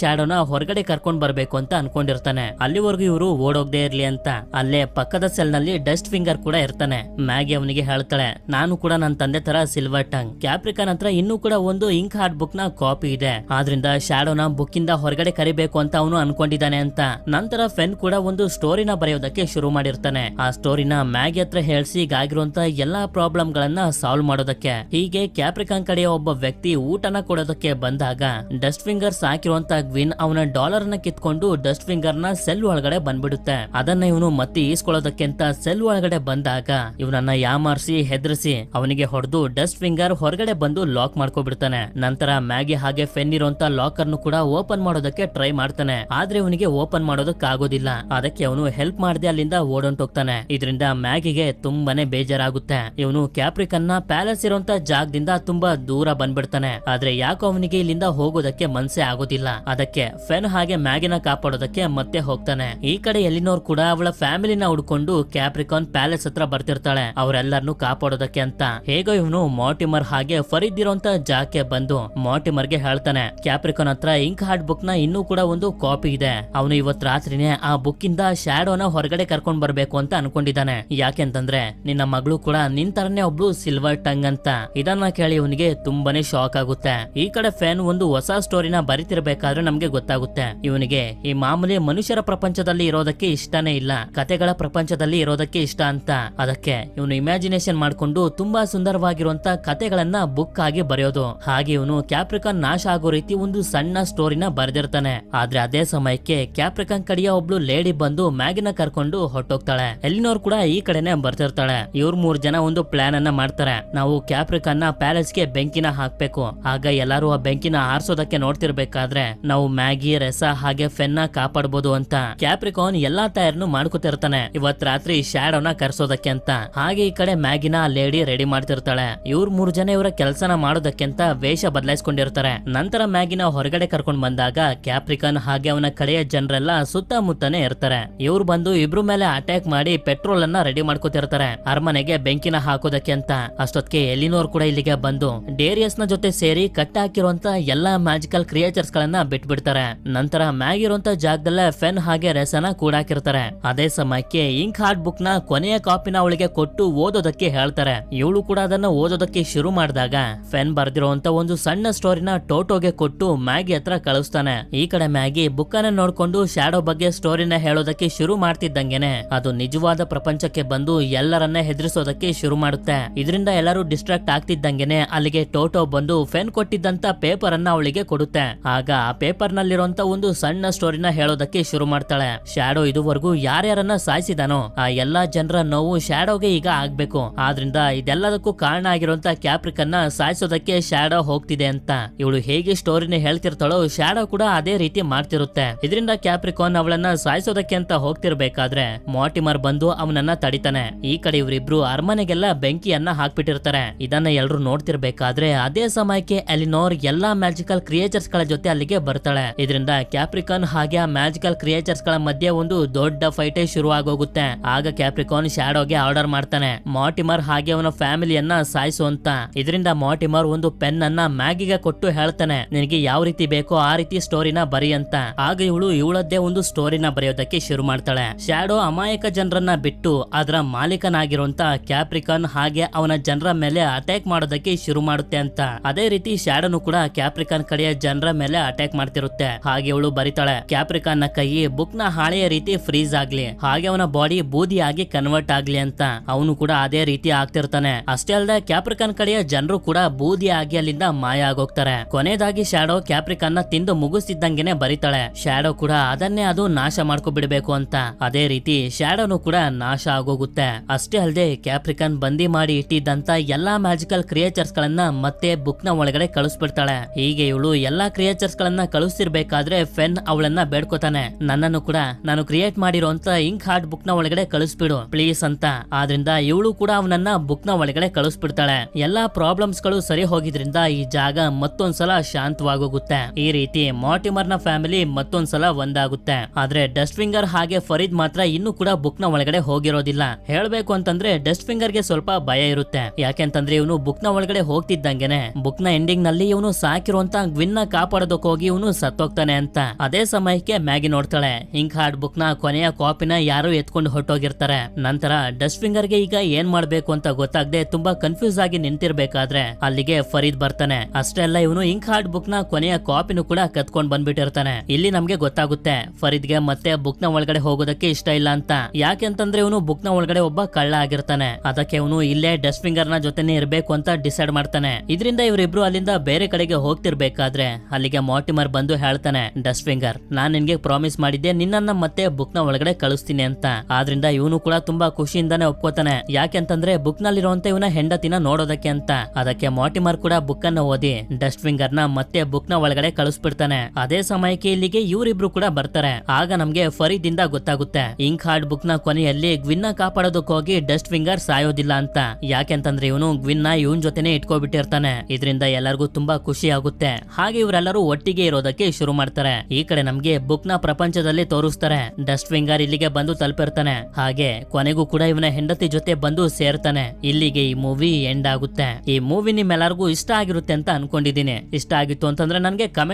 ಶಾಡೋನ ಹೊರಗಡೆ ಕರ್ಕೊಂಡ್ ಬರ್ಬೇಕು ಅಂತ ಅನ್ಕೊಂಡಿರ್ತಾನೆ. ಅಲ್ಲಿವರೆಗೂ ಇವರು ಓಡೋಗ್ದೇ ಇರ್ಲಿ ಅಂತ. ಅಲ್ಲೇ ಪಕ್ಕದ ಸೆಲ್ನಲ್ಲಿ ಡಸ್ಟ್ ಫಿಂಗರ್ ಕೂಡ ಇರ್ತಾನೆ. ಮ್ಯಾಗಿ ಅವನಿಗೆ ಹೇಳ್ತಾಳೆ, ನಾನು ಕೂಡ ನನ್ನ ತಂದೆ ತರ ಸಿಲ್ವರ್ ಟಂಗ್. ಕ್ಯಾಪ್ರಿಕನ್ ಹತ್ರ ಇನ್ನೂ ಕೂಡ ಒಂದು ಇಂಕ್ ಹಾರ್ಡ್ ಬುಕ್ನ ಕಾಪಿ ಇದೆ. ಆದ್ರಿಂದ ಶ್ಯಾಡೋನ ಬುಕ್ ಇಂದ ಹೊರಗಡೆ ಕರಿಬೇಕು ಅಂತ ಅವನು ಅನ್ಕೊಂಡಿದ್ದಾನೆ ಅಂತ. ನಂತರ ಫೆನ್ ಕೂಡ ಒಂದು ಸ್ಟೋರಿನ ಬರೆಯೋದಕ್ಕೆ ಶುರು ಮಾಡಿರ್ತಾನೆ. ಆ ಸ್ಟೋರಿನ ಮ್ಯಾಗಿ ಹತ್ರ ಹೇಳ್ಸಿ ಗಾಗಿರುವಂತ ಎಲ್ಲಾ ಪ್ರಾಬ್ಲಮ್ ಗಳನ್ನ ಸಾಲ್ವ್ ಮಾಡೋದಕ್ಕೆ. ಹೀಗೆ ಕ್ಯಾಪ್ರಿಕಾನ್ ಕಡೆಯ ಒಬ್ಬ ವ್ಯಕ್ತಿ ಊಟನ ಕೊಡೋದಕ್ಕೆ ಬಂದಾಗ, ಡಸ್ಟ್ ಫಿಂಗರ್ಸ್ ಹಾಕಿರುವಂತ ಗ್ವಿನ್ ಅವನ ಡಾಲರ್ನ ಕಿತ್ಕೊಂಡು ಡಸ್ಟ್ ಫಿಂಗರ್ನ ಸೆಲ್ ಒಳಗಡೆ ಬಂದ್ಬಿಡುತ್ತೆ. ಅದನ್ನ ಇವನು ಮತ್ತೆ ಈಸ್ಕೊಳ್ಳೋದಕ್ಕೆ ಅಂತ ಸೆಲ್ ಒಳಗಡೆ ಬಂದಾಗ ಇವನನ್ನ ಯಾಮಾರಿಸಿ, ಹೆದರಿಸಿ ಅವನಿಗೆ ಹೊಡೆದು ಡಸ್ಟ್ ಫಿಂಗರ್ ಹೊರಗಡೆ ಬಂದು ಲಾಕ್ ಮಾಡ್ಕೊಬಿಡ್ತಾನೆ. ನಂತರ ಮ್ಯಾಗಿ ಹಾಗೆ ಫೆನ್ ಇರುವಂತ ಲಾಕರ್ ನು ಕೂಡ ಓಪನ್ ಮಾಡೋದಕ್ಕೆ ಟ್ರೈ ಮಾಡ್ತಾನೆ. ಆದ್ರೆ ಇವನಿಗೆ ಓಪನ್ ಮಾಡೋದಕ್ಕೆ ಆಗೋದಿಲ್ಲ ಅದಕ್ಕೆ ಅವನು ಹೆಲ್ಪ್ ಮಾಡದೆ ಅಲ್ಲಿಂದ ಓಡೊಂಟೋಗ್ತಾನೆ. ಇದರಿಂದ ಮ್ಯಾಗಿಗೆ ತುಂಬಾನೇ ಬೇಜಾರಾಗುತ್ತೆ. ಇವನು ಕ್ಯಾಪ್ರಿಕನ್ನ ಪ್ಯಾಲೇಸ್ ಇರುವಂತ ಜಾಗದಿಂದ ತುಂಬಾ ದೂರ ಬಂದ್ಬಿಡ್ತಾನೆ. ಆದ್ರೆ ಯಾಕೋ ಅವನಿಗೆ ಇಲ್ಲಿಂದ ಹೋಗೋದಕ್ಕೆ ಮನ್ಸೇ ಆಗೋದಿಲ್ಲ. ಅದಕ್ಕೆ ಫೆನ್ ಹಾಗೆ ಮ್ಯಾಗಿನ ಕಾಪಾಡೋದಕ್ಕೆ ಮತ್ತೆ ಹೋಗ್ತಾನೆ. ಈ ಕಡೆ ಎಲ್ಲಿನೋರ್ ಕೂಡ ಅವಳ ಫ್ಯಾಮಿಲಿನ ಹುಡ್ಕೊಂಡು ಕ್ಯಾಪ್ರಿಕಾನ್ ಪ್ಯಾಲೇಸ್ ಹತ್ರ ಬರ್ತಿರ್ತಾಳೆ. ಅವರೆಲ್ಲರನ್ನು ಕಾಪಾಡೋದಕ್ಕೆ ಅಂತ. ಹೇಗೋ ಇವನು ಮಾಟಿಮರ್ ಹಾಗೆ ಫರೀದ್ ಜಾಕೆ ಬಂದು ಮಾರ್ಟಿಮರ್ಗೆ ಹೇಳ್ತಾನೆ. ಕ್ಯಾಪ್ರಿಕಾನ್ ಹತ್ರ ಇಂಕ್ ಹಾರ್ಟ್ ಬುಕ್ನ ಇನ್ನೂ ಕೂಡ ಒಂದು ಕಾಪಿ ಇದೆ. ಅವನು ಇವತ್ ರಾತ್ರಿನೇ ಆ ಬುಕ್ ಇಂದ ಶಾಡೋನ ಹೊರಗಡೆ ಕರ್ಕೊಂಡ್ ಬರ್ಬೇಕು ಅಂತ ಅನ್ಕೊಂಡಿದ್ದಾನೆ. ಯಾಕೆಂತಂದ್ರೆ ನಿನ್ನ ಮಗಳು ಕೂಡ ನಿನ್ ತರನೇ ಒಬ್ಳು ಸಿಲ್ವರ್ ಟಂಗ್ ಅಂತ. ಇದನ್ನ ಕೇಳಿ ಇವನಿಗೆ ತುಂಬಾನೇ ಶಾಕ್ ಆಗುತ್ತೆ. ಈ ಕಡೆ ಫ್ಯಾನ್ ಒಂದು ಹೊಸ ಸ್ಟೋರಿನ ಬರಿತಿರ್ಬೇಕಾದ್ರೆ ನಮ್ಗೆ ಗೊತ್ತಾಗುತ್ತೆ. ಇವನಿಗೆ ಈ ಮಾಮೂಲಿ ಮನುಷ್ಯರ ಪ್ರಪಂಚದಲ್ಲಿ ಇರೋದಕ್ಕೆ ಇಷ್ಟನೇ ಇಲ್ಲ. ಕತೆಗಳ ಪ್ರಪಂಚದಲ್ಲಿ ಇರೋದಕ್ಕೆ ಇಷ್ಟ ಅಂತ. ಅದಕ್ಕೆ ಇವನು ಇಮ್ಯಾಜಿನೇಷನ್ ಮಾಡ್ಕೊಂಡು ತುಂಬಾ ಸುಂದರವಾಗಿರುವಂತ ಕತೆಗಳನ್ನ ಬುಕ್ ಆಗಿ ಬರೆಯೋದು. ಹಾಗೆ ಇವನು ಕ್ಯಾಪ್ರಿಕನ್ ನಾಶ ಆಗೋ ರೀತಿ ಒಂದು ಸಣ್ಣ ಸ್ಟೋರಿನ ಬರೆದಿರ್ತಾನೆ. ಆದ್ರೆ ಅದೇ ಸಮಯಕ್ಕೆ ಕ್ಯಾಪ್ರಿಕನ್ ಕಡೆಯ ಒಬ್ಳು ಲೇಡಿ ಬಂದು ಮ್ಯಾಗಿನ ಕರ್ಕೊಂಡು ಹೊಟ್ಟೋಗ್ತಾಳೆ ಎಲ್ಲಿನೋರ್ ಕೂಡ ಈ ಕಡೆನೆ ಬರ್ತಿರ್ತಾಳೆ. ಇವ್ರ ಮೂರ್ ಜನ ಒಂದು ಪ್ಲಾನ್ ಅನ್ನ ಮಾಡ್ತಾರೆ. ನಾವು ಕ್ಯಾಪ್ರಿಕನ್ನ ಪ್ಯಾಲೇಸ್ಗೆ ಬೆಂಕಿನ ಹಾಕ್ಬೇಕು. ಆಗ ಎಲ್ಲರೂ ಆ ಬೆಂಕಿನ ಆರ್ಸೋದಕ್ಕೆ ನೋಡ್ತಿರ್ಬೇಕಾದ್ರೆ ಮ್ಯಾಗಿ, ರಸ ಹಾಗೆ ಫೆನ್ನ ಕಾಪಾಡಬಹುದು ಅಂತ. ಕ್ಯಾಪ್ರಿಕಾನ್ ಎಲ್ಲಾ ತಯಾರನ್ನು ಮಾಡ್ಕೊತಿರ್ತಾನೆ ಇವತ್ ರಾತ್ರಿ ಶ್ಯಾಡೋನ ಕರ್ಸೋದಕ್ಕೆ ಅಂತ. ಹಾಗೆ ಈ ಕಡೆ ಮ್ಯಾಗಿನ ಲೇಡಿ ರೆಡಿ ಮಾಡ್ತಿರ್ತಾಳೆ. ಇವ್ರ ಮೂರ್ ಜನ ಇವರ ಕೆಲಸನ ಮಾಡೋದಕ್ಕೆ ಅಂತ ವೇಷ ಬದಲಾಯಿಸಿಕೊಂಡಿರ್ತಾರೆ. ನಂತರ ಮ್ಯಾಗಿನ ಹೊರಗಡೆ ಕರ್ಕೊಂಡ್ ಬಂದಾಗ ಕ್ಯಾಪ್ರಿಕಾನ್ ಹಾಗೆ ಅವನ ಕಡೆಯ ಜನರೆಲ್ಲ ಸುತ್ತಮುತ್ತನೇ ಇರ್ತಾರೆ. ಇವ್ರು ಬಂದು ಇಬ್ರು ಮೇಲೆ ಅಟ್ಯಾಕ್ ಮಾಡಿ ಪೆಟ್ರೋಲ್ ಅನ್ನ ರೆಡಿ ಮಾಡ್ಕೊತಿರ್ತಾರೆ ಅರಮನೆಗೆ ಬೆಂಕಿನ ಹಾಕೋದಕ್ಕೆ ಅಂತ. ಅಷ್ಟೊತ್ತಿಗೆ ಎಲ್ಲಿನೋರ್ ಕೂಡ ಇಲ್ಲಿಗೆ ಬಂದು. ಡೇರಿಯಸ್ನ ಜೊತೆ ಸೇರಿ ಕಟ್ ಹಾಕಿರುವಂತ ಎಲ್ಲಾ ಮ್ಯಾಜಿಕಲ್ ಕ್ರಿಯೇಚರ್ಸ್ ಗಳನ್ನ ಬಿಟ್ಬಿಡ್ತಾರೆ ನಂತರ ಮ್ಯಾಗ್ ಇರುವಂತ ಜಾಗದಲ್ಲೇ ಫೆನ್ ಹಾಗೆ ರೆಸನ ಕೂಡಾಕಿರ್ತಾರೆ. ಅದೇ ಸಮಯಕ್ಕೆ ಇಂಕ್ ಹಾರ್ಡ್ ಬುಕ್ನ ಕೊನೆಯ ಕಾಪಿನ ಅವಳಿಗೆ ಕೊಟ್ಟು ಓದೋದಕ್ಕೆ ಹೇಳ್ತಾರೆ. ಇವಳು ಕೂಡ ಅದನ್ನ ಓದೋದಕ್ಕೆ ಶುರು ಮಾಡಿದಾಗ ಫೆನ್ ಬರ್ದಿರುವಂತ ಒಂದು ಸಣ್ಣ ಸ್ಟೋರಿನ ಟೋಟೋಗೆ ಕೊಟ್ಟು ಮ್ಯಾಗಿ ಹತ್ರ ಕಳಿಸ್ತಾನೆ. ಈ ಕಡೆ ಮ್ಯಾಗಿ ಬುಕ್ ಅನ್ನ ನೋಡ್ಕೊಂಡು ಶ್ಯಾಡೋ ಬಗ್ಗೆ ಸ್ಟೋರಿನ ಹೇಳೋದಕ್ಕೆ ಶುರು ಮಾಡ್ತಿದ್ದಂಗೆನೆ. ಅದು ನಿಜವಾದ ಪ್ರಪಂಚಕ್ಕೆ ಬಂದು ಎಲ್ಲರನ್ನ ಹೆದರಿಸೋದಕ್ಕೆ ಶುರು ಮಾಡುತ್ತೆ. ಇದರಿಂದ ಎಲ್ಲರೂ ಡಿಸ್ಟ್ರಾಕ್ಟ್ ಆಗ್ತಿದ್ದಂಗೆನೆ ಅಲ್ಲಿಗೆ ಟೋಟೋ ಬಂದು ಫೆನ್ ಕೊಟ್ಟಿದ್ದಂತ ಪೇಪರ್ ಅನ್ನ ಅವಳಿಗೆ ಕೊಡುತ್ತೆ. ಆಗ ಆ ಪೇಪರ್ ನಲ್ಲಿರುವಂತ ಒಂದು ಸಣ್ಣ ಸ್ಟೋರಿನ ಹೇಳೋದಕ್ಕೆ ಶುರು ಮಾಡ್ತಾಳೆ. ಶ್ಯಾಡೋ ಇದುವರೆಗೂ ಯಾರ್ಯಾರನ್ನ ಸಾಯಿಸಿದಾನೋ, ಆ ಎಲ್ಲಾ ಜನರ ನೋವು ಶ್ಯಾಡೋಗೆ ಈಗ ಆಗ್ಬೇಕು. ಆದ್ರಿಂದ ಇದೆಲ್ಲದಕ್ಕೂ ಕಾರಣ ಆಗಿರುವಂತ ಕ್ಯಾಪ್ರಿಕನ್ನ ಸಾಯಿಸೋದಕ್ಕೆ ಶ್ಯಾಡೋ ಹೋಗ್ತಿದೆ ಅಂತ. ಇವಳು ಹೇಗೆ ಸ್ಟೋರಿನ ಹೇಳ್ತಿರ್ತಾಳೋ ಶ್ಯಾಡೋ ಕೂಡ ಅದೇ ರೀತಿ ಮಾಡ್ತಿರುತ್ತೆ. ಇದರಿಂದ ಕ್ಯಾಪ್ರಿಕೋನ್ ಅವಳನ್ನ ಸಾಯಿಸೋದಕ್ಕೆ ಅಂತ ಹೋಗ್ತಿರ್ಬೇಕಾದ್ರೆ ಮಾಟಿಮರ್ ಬಂದು ಅವನನ್ನ ತಡಿತಾನೆ. ಈ ಕಡೆ ಇವರಿಬ್ರು ಅರಮನೆಗೆಲ್ಲ ಬೆಂಕಿಯನ್ನ ಹಾಕ್ಬಿಟ್ಟಿರ್ತಾರೆ. ಇದನ್ನ ಎಲ್ರು ನೋಡ್ತಿರ್ಬೇಕಾದ್ರೆ ಅದೇ ಸಮಯಕ್ಕೆ ಎಲಿನೋರ್ ಎಲ್ಲಾ ಮ್ಯಾಜಿಕಲ್ ಕ್ರಿಯೇಚರ್ಸ್ಗಳ ಜೊತೆ ಅಲ್ಲಿಗೆ ಇದರಿಂದ ಕ್ಯಾಪ್ರಿಕಾನ್ ಹಾಗೆ ಆ ಮ್ಯಾಜಿಕಲ್ ಕ್ರಿಯೇಚರ್ಸ್ಗಳ ಮಧ್ಯೆ ಒಂದು ದೊಡ್ಡ ಫೈಟೆ ಶುರು ಆಗೋಗುತ್ತೆ ಆಗ ಕ್ಯಾಪ್ರಿಕಾನ್ ಶ್ಯಾಡೋಗೆ ಆರ್ಡರ್ ಮಾಡ್ತಾನೆ. ಮಾಟಿಮರ್ ಹಾಗೆ ಅವನ ಫ್ಯಾಮಿಲಿಯನ್ನ ಸಾಯಿಸು ಅಂತ. ಇದರಿಂದ ಮಾಟಿಮರ್ ಒಂದು ಪೆನ್ ಅನ್ನ ಮ್ಯಾಗಿಗೆ ಕೊಟ್ಟು ಹೇಳ್ತಾನೆ. ನಿನಗೆ ಯಾವ ರೀತಿ ಬೇಕೋ ಆ ರೀತಿ ಸ್ಟೋರಿನ ಬರಿ ಅಂತ. ಆಗ ಇವಳು ಇವಳದ್ದೇ ಒಂದು ಸ್ಟೋರಿನ ಬರೆಯೋದಕ್ಕೆ ಶುರು ಮಾಡ್ತಾಳೆ. ಶ್ಯಾಡೋ ಅಮಾಯಕ ಜನರನ್ನ ಬಿಟ್ಟು ಅದರ ಮಾಲೀಕನಾಗಿರುವಂತ ಕ್ಯಾಪ್ರಿಕಾನ್ ಹಾಗೆ ಅವನ ಜನರ ಮೇಲೆ ಅಟ್ಯಾಕ್ ಮಾಡೋದಕ್ಕೆ ಶುರು ಮಾಡುತ್ತೆ ಅಂತ. ಅದೇ ರೀತಿ ಶಾಡೋನು ಕೂಡ ಕ್ಯಾಪ್ರಿಕಾನ್ ಕಡೆಯ ಜನರ ಮೇಲೆ ಅಟ್ಯಾಕ್ ಮಾಡ್ತಿರುತ್ತೆ. ಹಾಗೆ ಇವಳು ಬರಿತಾಳೆ ಕ್ಯಾಪ್ರಿಕಾನ್ನ ಕೈ ಬುಕ್ನ ಹಾಳೆಯ ರೀತಿ ಫ್ರೀಸ್ ಆಗ್ಲಿ, ಹಾಗೆ ಅವನ ಬಾಡಿ ಬೂದಿಯಾಗಿ ಕನ್ವರ್ಟ್ ಆಗ್ಲಿ ಅಂತ. ಅವನು ಕೂಡ ಅದೇ ರೀತಿ ಆಗ್ತಿರ್ತಾನೆ. ಅಷ್ಟೇ ಅಲ್ಲದೆ ಕ್ಯಾಪ್ರಿಕಾನ್ ಕಡೆಯ ಜನರು ಕೂಡ ಬೂದಿ ಆಗಿ ಅಲ್ಲಿಂದ ಮಾಯ ಆಗೋಗ್ತಾರೆ. ಕೊನೆಯದಾಗಿ ಶ್ಯಾಡೋ ಕ್ಯಾಪ್ರಿಕಾನ್ನ ತಿಂದು ಮುಗಿಸ್ತಿದ್ದಂಗೆನೆ ಬರಿತಾಳೆ. ಶ್ಯಾಡೋ ಕೂಡ ಅದನ್ನೇ ಅದು ನಾಶ ಮಾಡ್ಕೊ ಬಿಡ್ಬೇಕು ಅಂತ. ಅದೇ ರೀತಿ ಶಾಡೋನು ಕೂಡ ನಾಶ ಆಗೋಗುತ್ತೆ. ಅಷ್ಟೇ ಅಲ್ಲದೆ ಕ್ಯಾಪ್ರಿಕಾನ್ ಬಂದಿ ಮಾಡಿ ಇಟ್ಟಿದ್ದಂತ ಎಲ್ಲಾ ಮ್ಯಾಜಿಕಲ್ ಕ್ರಿಯೇಚರ್ಸ್ ಗಳನ್ನ ಮತ್ತೆ ಬುಕ್ನ ಒಳಗಡೆ ಕಳಿಸ್ಬಿಡ್ತಾಳೆ. ಹೀಗೆ ಇವಳು ಎಲ್ಲಾ ಕ್ರಿಯೇಚರ್ಸ್ ಗಳನ್ನ ಕಳಿಸ್ತಿರ್ಬೇಕಾದ್ರೆ ಫೆನ್ ಅವಳನ್ನ ಬೇಡ್ಕೋತಾನೆ. ನನ್ನನ್ನು ಕೂಡ ನಾನು ಕ್ರಿಯೇಟ್ ಮಾಡಿರೋಂತ ಇಂಕ್ ಹಾರ್ಟ್ ಬುಕ್ನ ಒಳಗಡೆ ಕಳಿಸ್ಬಿಡು ಪ್ಲೀಸ್ ಅಂತ. ಆದ್ರಿಂದ ಇವಳು ಕೂಡ ಅವನನ್ನ ಬುಕ್ನ ಒಳಗಡೆ ಕಳಿಸ್ಬಿಡ್ತಾಳೆ. ಎಲ್ಲಾ ಪ್ರಾಬ್ಲಮ್ಸ್ಗಳು ಸರಿ ಹೋಗಿದ್ರಿಂದ ಈ ಜಾಗ ಮತ್ತೊಂದ್ಸಲ ಶಾಂತವಾಗೋಗುತ್ತೆ. ಈ ರೀತಿ ಮಾಟಿಮರ್ನ ಫ್ಯಾಮಿಲಿ ಮತ್ತೊಂದ್ಸಲ ಒಂದಾಗುತ್ತೆ. ಆದ್ರೆ ಡಸ್ಟ್ ಫಿಂಗರ್ ಹಾಗೆ ಫರೀದ್ ಮಾತ್ರ ಇನ್ನು ಕೂಡ ಬುಕ್ನ ಒಳಗಡೆ ಹೋಗಿರೋದಿಲ್ಲ. ಹೇಳ್ಬೇಕು ಅಂತಂದ್ರೆ ಡಸ್ಟ್ ಫಿಂಗರ್ಗೆ ಸ್ವಲ್ಪ ಭಯ ಇರುತ್ತೆ. ಯಾಕೆಂತಂದ್ರೆ ಇವನು ಬುಕ್ನ ಒಳಗಡೆ ಹೋಗ್ತಿದ್ದಂಗೆನೆ. ಬುಕ್ನ ಎಂಡಿಂಗ್ನಲ್ಲಿ ಇವನು ಸಾಕಿರುವಂತ ಗ್ವಿನ್ನ ಕಾಪಾಡೋದಕ್ಕೆ ಹೋಗಿ ಇವನು ಇವನು ಸತ್ತೋಗ್ತಾನೆ ಅಂತ. ಅದೇ ಸಮಯಕ್ಕೆ ಮ್ಯಾಗಿ ನೋಡ್ತಾಳೆ. ಇಂಕ್ ಹಾರ್ಡ್ ಬುಕ್ನ ಕೊನೆಯ ಕಾಪಿನ ಯಾರೋ ಎತ್ಕೊಂಡು ಹೊಟ್ಟೋಗಿರ್ತಾರೆ ನಂತರ ಡಸ್ಟ್ ಫಿಂಗರ್ಗೆ ಈಗ ಏನ್ ಮಾಡ್ಬೇಕು ಅಂತ ಗೊತ್ತಾಗದೆ ತುಂಬಾ ಕನ್ಫ್ಯೂಸ್ ಆಗಿ ನಿಂತಿರ್ಬೇಕಾದ್ರೆ ಅಲ್ಲಿಗೆ ಫರೀದ್ ಬರ್ತಾನೆ. ಅಷ್ಟೇ ಅಲ್ಲ ಇವನು ಇಂಕ್ ಹಾರ್ಡ್ ಬುಕ್ನ ಕೊನೆಯ ಕಾಪಿನೂ ಕೂಡ ಕತ್ಕೊಂಡ್ ಬಂದ್ಬಿಟ್ಟಿರ್ತಾನೆ. ಇಲ್ಲಿ ನಮ್ಗೆ ಗೊತ್ತಾಗುತ್ತೆ, ಫರೀದ್ಗೆ ಮತ್ತೆ ಬುಕ್ನ ಒಳಗಡೆ ಹೋಗೋದಕ್ಕೆ ಇಷ್ಟ ಇಲ್ಲ ಅಂತ. ಯಾಕೆಂತಂದ್ರೆ ಇವನು ಬುಕ್ನ ಒಳಗಡೆ ಒಬ್ಬ ಕಳ್ಳ ಆಗಿರ್ತಾನೆ. ಅದಕ್ಕೆ ಇವನು ಇಲ್ಲೇ ಡಸ್ಟ್ ಫಿಂಗರ್ನ ಜೊತೆನೆ ಇರ್ಬೇಕು ಅಂತ ಡಿಸೈಡ್ ಮಾಡ್ತಾನೆ. ಇದರಿಂದ ಇವರಿಬ್ರು ಅಲ್ಲಿಂದ ಬೇರೆ ಕಡೆಗೆ ಹೋಗ್ತಿರ್ಬೇಕಾದ್ರೆ, ಅಲ್ಲಿಗೆ ಮಾಟಿಮರ್ ಬಂದು ಹೇಳ್ತಾನೆ ಡಸ್ಟ್ ಫಿಂಗರ್ ನಾನ್ ನಿನ್ಗೆ ಪ್ರಾಮಿಸ್ ಮಾಡಿದ್ದೆ ನಿನ್ನನ್ನ ಮತ್ತೆ ಬುಕ್ನ ಒಳಗಡೆ ಕಳಿಸ್ತೀನಿ ಅಂತ. ಆದ್ರಿಂದ ಇವನು ಕೂಡ ತುಂಬಾ ಖುಷಿಯಿಂದಾನೆ ಒಪ್ಕೋತಾನೆ. ಯಾಕೆಂತಂದ್ರೆ ಬುಕ್ ನಲ್ಲಿರುವಂತ ಇವನ ಹೆಂಡತಿನ ನೋಡೋದಕ್ಕೆ ಅಂತ. ಅದಕ್ಕೆ ಮಾಟಿಮರ್ ಕೂಡ ಬುಕ್ ಅನ್ನ ಓದಿ ಡಸ್ಟ್ ಫಿಂಗರ್ನ ಮತ್ತೆ ಬುಕ್ನ ಒಳಗಡೆ ಕಳಿಸ್ಬಿಡ್ತಾನೆ. ಅದೇ ಸಮಯಕ್ಕೆ ಇಲ್ಲಿಗೆ ಇವರಿಬ್ರು ಕೂಡ ಬರ್ತಾರೆ. ಆಗ ನಮ್ಗೆ ಫರೀದ್ ಗೊತ್ತಾಗುತ್ತೆ. ಇಂಕ್ ಹಾರ್ಡ್ ಬುಕ್ನ ಕೊನೆಯಲ್ಲಿ ಗ್ವಿನ್ನ ಕಾಪಾಡೋದಕ್ಕೆ ಹೋಗಿ ಡಸ್ಟ್ ಫಿಂಗರ್ ಸಾಯೋದಿಲ್ಲ ಅಂತ. ಯಾಕೆಂತಂದ್ರೆ ಇವನು ಗ್ವಿನ್ನ ಇವನ್ ಜೊತೆನೆ ಇಟ್ಕೋಬಿಟ್ಟಿರ್ತಾನೆ. ಇದರಿಂದ ಎಲ್ಲರಿಗೂ ತುಂಬಾ ಖುಷಿ ಆಗುತ್ತೆ ಹಾಗೆ ಇವರೆಲ್ಲರೂ ಒಟ್ಟಿಗೆ ಇರೋದಕ್ಕೆ ಶುರು ಮಾಡ್ತಾರೆ. ಈ ಕಡೆ ನಮ್ಗೆ ಬುಕ್ನ ಪ್ರಪಂಚದಲ್ಲಿ ತೋರಿಸ್ತಾರೆ. ಡಸ್ಟ್ ಫಿಂಗರ್ ಇಲ್ಲಿಗೆ ಬಂದು ತಲುಪಿರ್ತಾನೆ. ಹಾಗೆ ಕೊನೆಗೂ ಕೂಡ ಇವನ ಹೆಂಡತಿ ಜೊತೆ ಬಂದು ಸೇರ್ತಾನೆ. ಇಲ್ಲಿಗೆ ಈ ಮೂವಿ ಎಂಡ್ ಆಗುತ್ತೆ. ಈ ಮೂವಿ ನಿಮ್ಮೆಲ್ಲರಿಗೂ ಇಷ್ಟ ಆಗಿರುತ್ತೆ ಅಂತ ಅನ್ಕೊಂಡಿದೀನಿ ಇಷ್ಟ ಆಗಿತ್ತು ಅಂತಂದ್ರೆ ನನಗೆ ಕಮೆಂಟ್